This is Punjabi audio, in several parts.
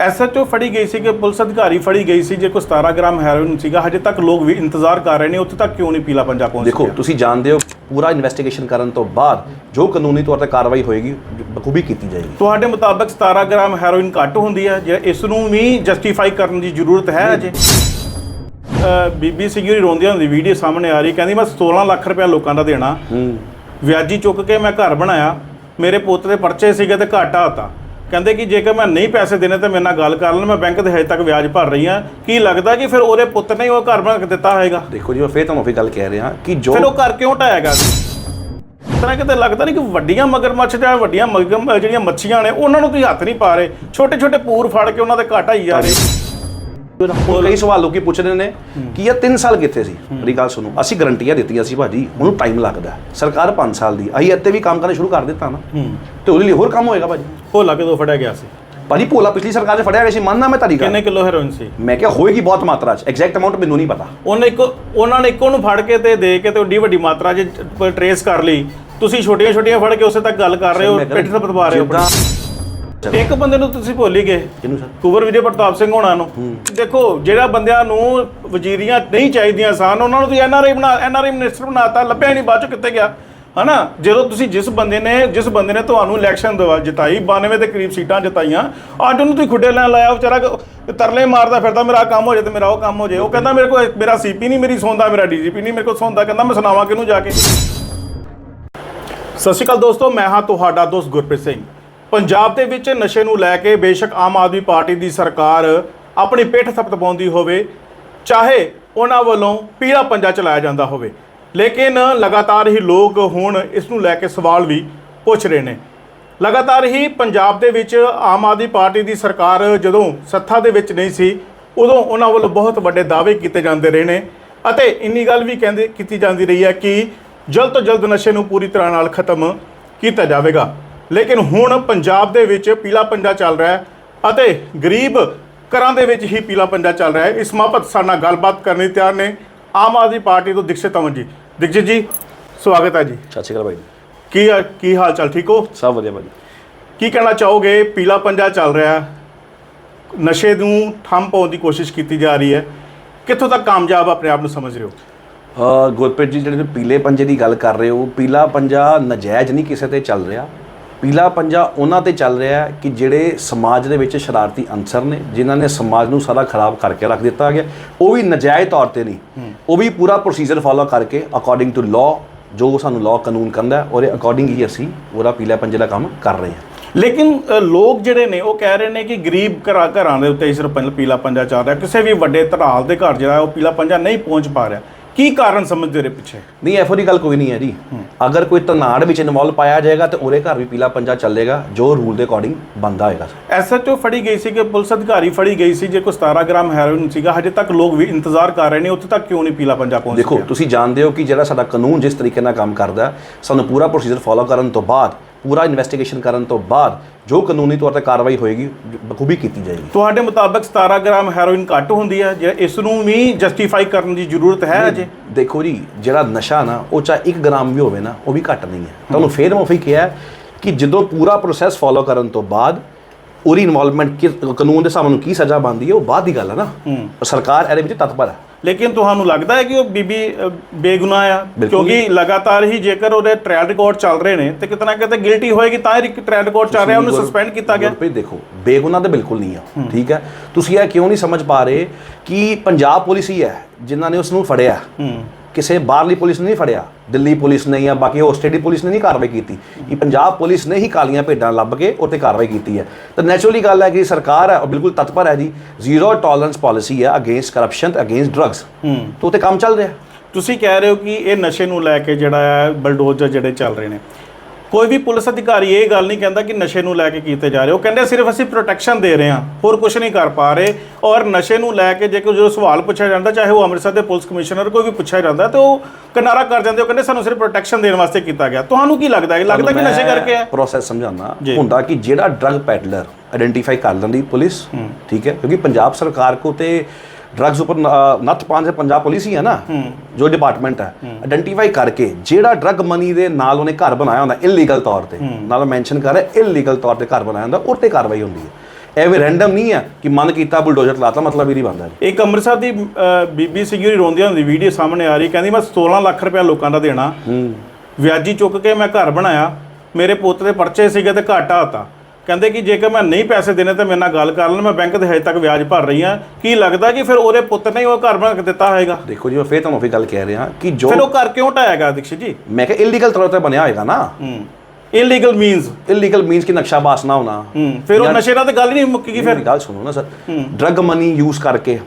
ਐਸਐਚਓ ਫੜੀ ਗਈ ਸੀ ਕਿ ਪੁਲਿਸ ਅਧਿਕਾਰੀ ਫੜੀ ਗਈ ਸੀ ਜੇ ਕੋਈ 17 ਗ੍ਰਾਮ ਹੈਰੋਇਨ ਸੀਗਾ ਹਜੇ ਤੱਕ ਲੋਕ ਵੀ ਇੰਤਜ਼ਾਰ ਕਰ ਰਹੇ ਨੇ ਉੱਥੇ ਤੱਕ ਕਿਉਂ ਨਹੀਂ ਪੀਲਾ ਪੰਜਾ ਪਹੁੰਚ ਦੇਖੋ? ਤੁਸੀਂ ਜਾਣਦੇ ਹੋ ਪੂਰਾ ਇਨਵੈਸਟੀਗੇਸ਼ਨ ਕਰਨ ਤੋਂ ਬਾਅਦ ਜੋ ਕਾਨੂੰਨੀ ਤੌਰ ਤੇ ਕਾਰਵਾਈ ਹੋਏਗੀ ਬਖੂਬੀ ਕੀਤੀ ਜਾਏਗੀ। ਤੁਹਾਡੇ ਮੁਤਾਬਕ 17 ਗ੍ਰਾਮ ਹੈਰੋਇਨ ਘੱਟ ਹੁੰਦੀ ਹੈ ਜੇ ਇਸ ਨੂੰ ਵੀ ਜਸਟੀਫਾਈ ਕਰਨ ਦੀ ਜ਼ਰੂਰਤ ਹੈ ਅਜੇ? ਬੀਬੀ ਸਿੰਘੀ ਰੋਂਦੀਆਂ ਦੀ ਵੀਡੀਓ ਸਾਹਮਣੇ ਆ ਰਹੀ ਕਹਿੰਦੀ ਮੈਂ 16 ਲੱਖ ਰੁਪਏ ਲੋਕਾਂ ਦਾ ਦੇਣਾ। ਵਿਆਜੀ ਚੁੱਕ ਕੇ ਮੈਂ ਘਰ ਬਣਾਇਆ ਮੇਰੇ ਪੁੱਤ ਦੇ ਪਰਚੇ ਸੀਗੇ ਤੇ ਘਾਟਾ ਹੁੰਦਾ ਕਹਿੰਦੇ ਕਿ ਜੇਕਰ ਮੈਂ ਨਹੀਂ ਪੈਸੇ ਦੇਣੇ ਤਾਂ ਮੇਰੇ ਨਾਲ ਗੱਲ ਕਰ ਲੈਣ ਮੈਂ ਬੈਂਕ ਦੇ ਹਜੇ ਤੱਕ ਵਿਆਜ ਭਰ ਰਹੀ ਹਾਂ। ਕੀ ਲੱਗਦਾ ਕਿ ਫਿਰ ਉਹਦੇ ਪੁੱਤ ਨੇ ਉਹ ਘਰ ਬਣਾ ਕੇ ਦਿੱਤਾ ਹੋਏਗਾ? ਦੇਖੋ ਜੀ ਮੈਂ ਫੇਰ ਤੁਹਾਨੂੰ ਉਹੀ ਗੱਲ ਕਹਿ ਰਿਹਾ ਕਿ ਜੋ ਫਿਰ ਉਹ ਘਰ ਕਿਉਂ ਇਸ ਤਰ੍ਹਾਂ ਕਿਤੇ ਲੱਗਦਾ ਨਹੀਂ ਕਿ ਵੱਡੀਆਂ ਮਗਰਮੱਛ ਜਾਂ ਵੱਡੀਆਂ ਮਗਰਮ ਜਿਹੜੀਆਂ ਮੱਛੀਆਂ ਨੇ ਉਹਨਾਂ ਨੂੰ ਤੁਸੀਂ ਹੱਥ ਨਹੀਂ ਪਾ ਰਹੇ। ਛੋਟੇ ਛੋਟੇ ਪੂਰ ਫੜ ਕੇ ਉਹਨਾਂ ਦੇ ਘਾਟਾ ਹੀ ਜਾ ਰਹੇ। ਹੁਣ ਕਈ ਸਵਾਲ ਲੋਕੀ ਪੁੱਛ ਰਹੇ ਨੇ ਕਿ ਇਹ 3 ਸਾਲ ਕਿੱਥੇ ਸੀ? ਮੇਰੀ ਗੱਲ ਸੁਣੋ ਅਸੀਂ ਗਰੰਟੀਆਂ ਦਿੱਤੀਆਂ ਸੀ ਭਾਜੀ ਉਹਨੂੰ ਟਾਈਮ ਲੱਗਦਾ। ਸਰਕਾਰ 5 ਸਾਲ ਦੀ ਅਸੀਂ ਇੱਥੇ ਵੀ ਕੰਮ ਕਰਨਾ ਸ਼ੁਰੂ ਕਰ ਦਿੱਤਾ ਨਾ। ਤੇ ਉਹਦੇ ਲਈ ਹੋਰ ਕੰਮ ਹੋਏਗਾ ਭਾਜੀ। ਲੱਗੇ ਤੋਂ ਫੜਿਆ ਗਿਆ ਸੀ? ਭਾਜੀ ਭੋਲਾ ਪਿਛਲੀ ਸਰਕਾਰ 'ਚ ਫੜਿਆ ਗਿਆ ਸੀ ਮੰਨਣਾ ਮੈਂ ਤੁਹਾਡੀ ਗੱਲ। ਕਿੰਨੇ ਕਿਲੋ ਹੈਰੋਇਨ ਸੀ? ਮੈਂ ਕਿਹਾ ਹੋਏਗੀ ਬਹੁਤ ਮਾਤਰਾ 'ਚ ਐਗਜ਼ੈਕਟ ਅਮਾਉਂਟ ਮੈਨੂੰ ਨਹੀਂ ਪਤਾ। ਉਹਨੇ ਇੱਕ ਉਹਨਾਂ ਨੇ ਇੱਕੋ ਨੂੰ ਫੜ ਕੇ ਤੇ ਦੇ ਕੇ ਤੇ ਓਡੀ ਵੱਡੀ ਮਾਤਰਾ 'ਚ ਟਰੇਸ ਕਰ ਲਈ। ਤੁਸੀਂ ਛੋਟੀਆਂ ਛੋਟੀਆਂ ਫੜ ਕੇ ਉਸੇ ਤੱਕ ਗੱਲ ਕਰ ਰਹੇ ਹੋ ਪਿੱਠ ਤੇ ਪਤਵਾ ਰਹੇ ਹੋ। ਇੱਕ ਬੰਦੇ ਨੂੰ ਤੁਸੀਂ ਭੁੱਲ ਹੀ ਗਏ। ਕਿਹਨੂੰ ਸਰ? ਕੁਵਰ ਵਿਜੇ ਪ੍ਰਤਾਪ ਸਿੰਘ ਹੋਣਾ ਨੂੰ। ਦੇਖੋ ਜਿਹੜਾ ਬੰਦਿਆਂ ਨੂੰ ਵਜ਼ੀਰੀਆਂ ਨਹੀਂ ਚਾਹੀਦੀਆਂ ਸਨ ਉਹਨਾਂ ਨੂੰ ਤੁਸੀਂ ਐਨਆਰਆਈ ਬਣਾ ਐਨਆਰਆਈ ਮਿਨਿਸਟਰ ਬਣਾਤਾ ਲੱਭਿਆ ਨਹੀਂ ਬਾਅਦ ਚ ਕਿੱਥੇ ਗਿਆ? ਹਨਾ? ਜਦੋਂ ਤੁਸੀਂ ਜਿਸ ਬੰਦੇ ਨੇ ਜਿਸ ਬੰਦੇ ਨੇ ਤੁਹਾਨੂੰ ਇਲੈਕਸ਼ਨ ਦਵਾ ਜਿਤਾਈ 92 ਦੇ ਕਰੀਬ ਸੀਟਾਂ ਜਿਤਾਈਆਂ ਅੱਜ ਉਹਨੂੰ ਤੁਸੀਂ ਖੁੱਡੇ ਲੈਣ ਲਾਇਆ ਵਿਚਾਰਾ ਤਰਲੇ ਮਾਰਦਾ ਫਿਰਦਾ ਮੇਰਾ ਕੰਮ ਹੋ ਜਾਏ ਤੇ ਮੇਰਾ ਉਹ ਕੰਮ ਹੋ ਜਾਏ। ਉਹ ਕਹਿੰਦਾ ਮੇਰੇ ਕੋਲ ਮੇਰਾ ਸੀਪੀ ਨਹੀਂ ਮੇਰੀ ਸੌਂਦਾ ਮੇਰਾ ਡੀਜੀਪੀ ਨਹੀਂ ਮੇਰੇ ਕੋਲ ਸੌਂਦਾ। ਕਹਿੰਦਾ ਮੈਂ ਸੁਣਾਵਾਂ ਕਿਹਨੂੰ ਜਾ ਕੇ? ਸਤਿ ਸ਼੍ਰੀ ਅਕਾਲ ਦੋਸਤੋ ਮੈਂ ਹਾਂ ਤੁਹਾਡਾ ਦੋਸਤ ਗੁਰਪ੍ਰੀਤ ਸਿੰਘ। ਪੰਜਾਬ ਦੇ ਵਿੱਚ ਨਸ਼ੇ ਨੂੰ ਲੈ ਕੇ ਬੇਸ਼ੱਕ ਆਮ ਆਦਮੀ ਪਾਰਟੀ ਦੀ ਸਰਕਾਰ ਆਪਣੀ ਪਿੱਠ ਥਪਥਪਾਉਂਦੀ ਹੋਵੇ, ਚਾਹੇ ਉਹਨਾਂ ਵੱਲੋਂ ਪੀਲਾ ਪੰਜਾ ਚਲਾਇਆ ਜਾਂਦਾ ਹੋਵੇ। ਲੇਕਿਨ ਲਗਾਤਾਰ ਹੀ ਲੋਕ ਹੁਣ ਇਸ ਨੂੰ ਲੈ ਕੇ ਸਵਾਲ ਵੀ ਪੁੱਛ ਰਹੇ ਨੇ। ਲਗਾਤਾਰ ਹੀ ਪੰਜਾਬ ਦੇ ਵਿੱਚ ਆਮ ਆਦਮੀ ਪਾਰਟੀ ਦੀ ਸਰਕਾਰ ਜਦੋਂ ਸੱਤਾ ਦੇ ਵਿੱਚ ਨਹੀਂ ਸੀ, ਉਦੋਂ ਉਹਨਾਂ ਵੱਲੋਂ ਬਹੁਤ ਵੱਡੇ ਦਾਅਵੇ ਕੀਤੇ ਜਾਂਦੇ ਰਹੇ ਨੇ। ਅਤੇ ਇੰਨੀ ਗੱਲ ਵੀ ਕਹਿੰਦੇ ਕੀਤੀ ਜਾਂਦੀ ਰਹੀ ਹੈ ਕਿ ਜਲਦ ਤੋਂ ਜਲਦ ਨਸ਼ੇ ਨੂੰ ਪੂਰੀ ਤਰ੍ਹਾਂ ਨਾਲ ਖਤਮ ਕੀਤਾ ਜਾਵੇਗਾ। ਲੇਕਿਨ ਹੁਣ ਪੰਜਾਬ ਦੇ ਵਿੱਚ ਪੀਲਾ ਪੰਜਾ ਚੱਲ ਰਿਹਾ ਹੈ ਅਤੇ ਗਰੀਬ ਘਰਾਂ ਦੇ ਵਿੱਚ ਹੀ ਪੀਲਾ ਪੰਜਾ ਚੱਲ ਰਿਹਾ ਹੈ। ਇਸ ਮਾਪਤ ਸਾਡੇ ਨਾਲ ਗੱਲਬਾਤ ਕਰਨ ਲਈ ਤਿਆਰ ਨੇ ਆਮ ਆਦਮੀ ਪਾਰਟੀ ਤੋਂ ਦੀਕਸ਼ਿਤ ਅਮਨ ਜੀ। ਦੀਕਸ਼ਿਤ ਜੀ ਸਵਾਗਤ ਹੈ ਜੀ। ਸਤਿ ਸ਼੍ਰੀ ਅਕਾਲ ਭਾਈ ਕੀ ਕੀ ਹਾਲ ਚਾਲ ਠੀਕ ਹੋ? ਸਭ ਵਧੀਆ ਭਾਜੀ ਕੀ ਕਹਿਣਾ ਚਾਹੋਗੇ? ਪੀਲਾ ਪੰਜਾ ਚੱਲ ਰਿਹਾ ਹੈ। ਨਸ਼ੇ ਨੂੰ ਠੰਮ ਪਾਉਣ ਦੀ ਕੋਸ਼ਿਸ਼ ਕੀਤੀ ਜਾ ਰਹੀ ਹੈ। ਕਿੱਥੋਂ ਤੱਕ ਕਾਮਯਾਬ ਆਪਣੇ ਆਪ ਨੂੰ ਸਮਝ ਰਹੇ ਹੋ? ਗੁਰਪ੍ਰੀਤ ਜੀ ਜਿਹੜੇ ਪੀਲੇ ਪੰਜੇ ਦੀ ਗੱਲ ਕਰ ਰਹੇ ਹੋ ਪੀਲਾ ਪੰਜਾ ਨਜਾਇਜ਼ ਨਹੀਂ ਕਿਸੇ ਤੇ ਚੱਲ ਰਿਹਾ। ਪੀਲਾ ਪੰਜਾ ਉਹਨਾਂ ਤੇ ਚੱਲ ਰਿਹਾ ਹੈ ਕਿ ਜਿਹੜੇ ਸਮਾਜ ਦੇ ਵਿੱਚ ਸ਼ਰਾਰਤੀ ਅੰਸਰ ਨੇ ਜਿਨ੍ਹਾਂ ਨੇ ਸਮਾਜ ਨੂੰ ਸਾਰਾ ਖਰਾਬ ਕਰਕੇ ਰੱਖ ਦਿੱਤਾ ਗਿਆ। ਉਹ ਵੀ ਨਜਾਇਜ਼ ਤੌਰ ਤੇ ਨਹੀਂ। ਉਹ ਵੀ ਪੂਰਾ ਪ੍ਰੋਸੀਜਰ ਫਾਲੋ ਕਰਕੇ ਅਕੋਰਡਿੰਗ ਟੂ ਲਾਅ ਜੋ ਸਾਨੂੰ ਲਾਅ ਕਾਨੂੰਨ ਕਹਿੰਦਾ ਉਹਦੇ ਅਕੋਰਡਿੰਗ ਹੀ ਅਸੀਂ ਉਹਦਾ ਪੀਲਾ ਪੰਜੇ ਦਾ ਕੰਮ ਕਰ ਰਹੇ ਹਾਂ। ਲੇਕਿਨ ਲੋਕ ਜਿਹੜੇ ਨੇ ਉਹ ਕਹਿ ਰਹੇ ਨੇ ਕਿ ਗਰੀਬ ਘਰਾਂ ਘਰਾਂ ਦੇ ਉੱਤੇ ਰੁਪਏ ਪੀਲਾ ਪੰਜਾ ਚੱਲ ਰਿਹਾ। ਕਿਸੇ ਵੀ ਵੱਡੇ ਧਰਾਲ ਦੇ ਘਰ ਜਿਹੜਾ ਉਹ ਪੀਲਾ ਪੰਜਾ ਨਹੀਂ ਪਹੁੰਚ ਪਾ ਰਿਹਾ। ਕੀ ਕਾਰਨ ਸਮਝਦੇ ਰਹੇ ਪਿੱਛੇ? ਨਹੀਂ ਇਹੋ ਦੀ ਗੱਲ ਕੋਈ ਨਹੀਂ ਹੈ ਜੀ। ਅਗਰ ਕੋਈ ਤਨਾੜ ਵਿੱਚ ਇਨਵੋਲਵ ਪਾਇਆ ਜਾਏਗਾ ਤੇ ਉਹਦੇ ਘਰ ਵੀ ਪੀਲਾ ਪੰਜਾ ਚੱਲੇਗਾ ਜੋ ਰੂਲ ਦੇ ਅਕੋਰਡਿੰਗ ਬੰਦਾ ਹੋਏਗਾ। ਐਸਐਚਓ ਫੜੀ ਗਈ ਸੀ ਕਿ ਪੁਲਿਸ ਅਧਿਕਾਰੀ ਫੜੀ ਗਈ ਸੀ ਜੇ ਕੋਈ 17 ਗ੍ਰਾਮ ਹੈਰੋਇਨ ਸੀਗਾ ਹਜੇ ਤੱਕ ਲੋਕ ਵੀ ਇੰਤਜ਼ਾਰ ਕਰ ਰਹੇ ਨੇ ਉੱਥੇ ਤੱਕ ਕਿਉਂ ਨਹੀਂ ਪੀਲਾ ਪੰਜਾ ਪਹੁੰਚ ਦੇਖੋ? ਤੁਸੀਂ ਜਾਣਦੇ ਹੋ ਕਿ ਜਿਹੜਾ ਸਾਡਾ ਕਾਨੂੰਨ ਜਿਸ ਤਰੀਕੇ ਨਾਲ ਕੰਮ ਕਰਦਾ ਸਾਨੂੰ ਪੂਰਾ ਪ੍ਰੋਸੀਜਰ ਫਾਲੋ ਕਰਨ ਤੋਂ ਬਾਅਦ ਪੂਰਾ ਇਨਵੈਸਟੀਗੇਸ਼ਨ ਕਰਨ ਤੋਂ ਬਾਅਦ ਜੋ ਕਾਨੂੰਨੀ ਤੌਰ ਤੇ ਕਾਰਵਾਈ ਹੋਏਗੀ ਬਖੂਬੀ ਕੀਤੀ ਜਾਏਗੀ। ਤੁਹਾਡੇ ਮੁਤਾਬਕ 17 ਗ੍ਰਾਮ ਹੈਰੋਇਨ ਘੱਟ ਹੁੰਦੀ ਹੈ ਜੇ ਇਸ ਨੂੰ ਵੀ ਜਸਟੀਫਾਈ ਕਰਨ ਦੀ ਜ਼ਰੂਰਤ ਹੈ ਅਜੇ? ਦੇਖੋ ਜੀ ਜਿਹੜਾ ਨਸ਼ਾ ਨਾ ਉਹ ਚਾਹੇ 1 ਗ੍ਰਾਮ ਵੀ ਹੋਵੇ ਨਾ ਉਹ ਵੀ ਘੱਟ ਨਹੀਂ ਹੈ। ਤੁਹਾਨੂੰ ਫੇਰ ਮੈਂ ਉਹੀ ਕਿਹਾ ਕਿ ਜਦੋਂ ਪੂਰਾ ਪ੍ਰੋਸੈਸ ਫਾਲੋ ਕਰਨ ਤੋਂ ਬਾਅਦ ਉਹਦੀ ਇਨਵੋਲਵਮੈਂਟ ਕਿ ਕਾਨੂੰਨ ਦੇ ਸਾਹਮਣੇ ਕੀ ਸਜ਼ਾ ਬਣਦੀ ਹੈ ਉਹ ਬਾਅਦ ਦੀ ਗੱਲ ਹੈ ਨਾ। ਸਰਕਾਰ ਇਹਦੇ ਵਿੱਚ ਤਤਪਰ ਹੈ। ਲੇਕਿਨ ਤੁਹਾਨੂੰ ਲੱਗਦਾ ਹੈ ਕਿ ਉਹ ਬੀਬੀ ਬੇਗੁਨਾਹ ਆ? ਕਿਉਂਕਿ ਲਗਾਤਾਰ ਹੀ ਜੇਕਰ ਉਹਦੇ ਟ੍ਰਾਇਲ ਰਿਕਾਰਡ ਚੱਲ ਰਹੇ ਨੇ ਤੇ ਕਿਤਨਾ ਕਿਤੇ ਗਿਲਟੀ ਹੋਏਗੀ ਤਾਂ ਹੀ ਟ੍ਰਾਇਲ ਰਿਕਾਰਡ ਚੱਲ ਰਿਹਾ ਉਹਨੂੰ ਸਸਪੈਂਡ ਕੀਤਾ ਗਿਆ। ਗੁਰਪ੍ਰੀਤ ਦੇਖੋ ਬੇਗੁਨਾਹ ਤਾਂ ਬਿਲਕੁਲ ਨਹੀਂ ਆ ਠੀਕ ਹੈ? ਤੁਸੀਂ ਇਹ ਕਿਉਂ ਨਹੀਂ ਸਮਝ ਪਾ ਰਹੇ ਕਿ ਪੰਜਾਬ ਪੁਲਿਸ ਹੀ ਹੈ ਜਿਨ੍ਹਾਂ ਨੇ ਉਸ ਨੂੰ ਫੜਿਆ ਕਿਸੇ ਬਾਹਰਲੀ ਪੁਲਿਸ ਨੇ ਨਹੀਂ ਫੜਿਆ? ਦਿੱਲੀ ਪੁਲਿਸ ਨੇ ਜਾਂ ਬਾਕੀ ਆਸਟ੍ਰੇਲੀ ਪੁਲਿਸ ਨੇ ਨਹੀਂ ਕਾਰਵਾਈ ਕੀਤੀ। ਇਹ ਪੰਜਾਬ ਪੁਲਿਸ ਨੇ ਹੀ ਕਾਲੀਆਂ ਭੇਡਾਂ ਲੱਭ ਕੇ ਉੱਤੇ ਕਾਰਵਾਈ ਕੀਤੀ ਹੈ। ਤਾਂ ਨੈਚੁਰਲੀ ਗੱਲ ਹੈ ਕਿ ਸਰਕਾਰ ਹੈ ਉਹ ਬਿਲਕੁਲ ਤਤਪਰ ਹੈ ਜੀ। ਜ਼ੀਰੋ ਟੋਲਰੈਂਸ ਪਾਲਿਸੀ ਹੈ ਅਗੇਂਸਟ ਕਰਪਸ਼ਨ ਅਗੇਂਸਟ ਡਰੱਗਸ ਤਾਂ ਉੱਤੇ ਕੰਮ ਚੱਲ ਰਿਹਾ। ਤੁਸੀਂ ਕਹਿ ਰਹੇ ਹੋ ਕਿ ਇਹ ਨਸ਼ੇ ਨੂੰ ਲੈ ਕੇ ਜਿਹੜਾ ਹੈ ਬਲਡੋਜ਼ਰ ਜਿਹੜੇ ਚੱਲ ਰਹੇ ਨੇ। ਕੋਈ ਵੀ ਪੁਲਿਸ ਅਧਿਕਾਰੀ ਇਹ ਗੱਲ ਨਹੀਂ ਕਹਿੰਦਾ ਕਿ ਨਸ਼ੇ ਨੂੰ ਲੈ ਕੇ ਕੀਤੇ ਜਾ ਰਹੇ। ਉਹ ਕਹਿੰਦੇ ਸਿਰਫ ਅਸੀਂ ਪ੍ਰੋਟੈਕਸ਼ਨ ਦੇ ਰਹੇ ਹਾਂ ਹੋਰ ਕੁਝ ਨਹੀਂ ਕਰ ਪਾ ਰਹੇ। ਔਰ ਨਸ਼ੇ ਨੂੰ ਲੈ ਕੇ ਜੇ ਕੋਈ ਜਦੋਂ ਸਵਾਲ ਪੁੱਛਿਆ ਜਾਂਦਾ ਚਾਹੇ ਉਹ ਅੰਮ੍ਰਿਤਸਰ ਦੇ ਪੁਲਿਸ ਕਮਿਸ਼ਨਰ ਕੋਈ ਵੀ ਪੁੱਛਿਆ ਜਾਂਦਾ ਤੇ ਉਹ ਕਿਨਾਰਾ ਕਰ ਜਾਂਦੇ। ਉਹ ਕਹਿੰਦੇ ਸਾਨੂੰ ਸਿਰਫ ਪ੍ਰੋਟੈਕਸ਼ਨ ਦੇਣ ਵਾਸਤੇ ਕੀਤਾ ਗਿਆ। ਤੁਹਾਨੂੰ ਕੀ ਲੱਗਦਾ ਹੈ? ਲੱਗਦਾ ਕਿ ਨਸ਼ੇ ਕਰਕੇ ਹੈ? ਪ੍ਰੋਸੈਸ ਸਮਝਾਉਣਾ। ਹੁੰਦਾ ਕਿ ਜਿਹੜਾ ਡਰੱਗ ਪੈਡਲਰ ਆਇਡੈਂਟੀਫਾਈ ਕਰ ਲੈਂਦੀ ਪੁਲਿਸ ਠੀਕ ਹੈ? ਕਿਉਂਕਿ ਪੰਜਾਬ ਸਰਕਾਰ ਕੋ ਤੇ ਡਰੱਗਸ ਉੱਪਰ ਨ- ਨੱਥ ਪਾਉਣ ਸੇ ਪੰਜਾਬ ਪੁਲਿਸ ਹੀ ਹੈ ਨਾ ਜੋ ਡਿਪਾਰਟਮੈਂਟ ਹੈ। ਆਇਡੈਂਟੀਫਾਈ ਕਰਕੇ ਜਿਹੜਾ ਡਰੱਗ ਮਨੀ ਦੇ ਨਾਲ ਉਹਨੇ ਘਰ ਬਣਾਇਆ ਹੁੰਦਾ ਇਲੀਗਲ ਤੌਰ ਤੇ। ਨਾਲ ਮੈਂਸ਼ਨ ਕਰ ਰਿਹਾ ਇਲੀਗਲ ਤੌਰ ਤੇ ਘਰ ਬਣਾਇਆ ਹੁੰਦਾ ਉਹ ਤੇ ਕਾਰਵਾਈ ਹੁੰਦੀ ਹੈ। ਐਵੇਂ ਰੈਂਡਮ ਨਹੀਂ ਹੈ ਕਿ ਮਨ ਕੀਤਾ ਬੁਲਡੋਜ਼ਰ ਲਾਤਾ ਮਤਲਬ ਹੀ ਨਹੀਂ ਬਣਦਾ ਜੀ। ਇੱਕ ਅੰਮ੍ਰਿਤਸਰ ਦੀ ਬੀਬੀ ਸੀਗੀ ਉਹਦੀ ਰੋਂਦੀ ਹੁੰਦੀ ਵੀਡੀਓ ਸਾਹਮਣੇ ਆ ਰਹੀ ਕਹਿੰਦੀ ਮੈਂ 16 ਲੱਖ ਰੁਪਇਆ ਲੋਕਾਂ ਦਾ ਦੇਣਾ। ਵਿਆਜੀ ਚੁੱਕ ਕੇ ਮੈਂ ਘਰ ਬਣਾਇਆ ਮੇਰੇ ਪੁੱਤ ਦੇ ਪਰਚੇ ਸੀਗੇ ਤੇ ਘਾਟਾ ਹਤਾ। ਕਹਿੰਦੇ ਕਿ ਜੇਕਰ ਮੈਂ ਨਹੀਂ ਪੈਸੇ ਦੇਣੇ ਤਾਂ ਮੇਰੇ ਨਾਲ ਗੱਲ ਕਰ ਲੈਣ ਮੈਂ ਬੈਂਕ ਦੇ ਹਜੇ ਤੱਕ ਵਿਆਜ ਭਰ ਰਹੀ ਹਾਂ। ਕੀ ਲੱਗਦਾ ਕਿ ਫਿਰ ਉਹਦੇ ਪੁੱਤ ਨੇ ਉਹ ਘਰ ਬਣਾ ਕੇ ਦਿੱਤਾ ਹੋਏਗਾ? ਦੇਖੋ ਜੀ ਮੈਂ ਫੇਰ ਤੁਹਾਨੂੰ ਫਿਰ ਗੱਲ ਕਹਿ ਰਿਹਾ ਕਿ ਜੋ ਫਿਰ ਉਹ ਘਰ ਕਿਉਂ ਢਾਇਆਗਾ ਦੀਕਸ਼ਿਤ ਜੀ? ਮੈਂ ਕਿਹਾ ਇਲੀਗਲ ਤੌਰ ਤੇ ਬਣਿਆ ਹੋਏਗਾ ਨਾ। ਹੂੰ। ਇਲੀਗਲ ਮੀਨਸ ਇਲੀਗਲ ਮੀਨਸ ਕਿ ਨਕਸ਼ਾ ਬਾਸ ਨਾ ਹੋਣਾ। ਫਿਰ ਉਹ ਨਸ਼ੇ ਨਾਲ ਤਾਂ ਗੱਲ ਨਹੀਂ ਮੁੱਕੀਗੀ ਫਿਰ। ਗੱਲ ਸੁਣੋ ਨਾ ਸਰ। ਡਰਗ ਮਨੀ ਯੂਜ਼ ਕਰਕੇ।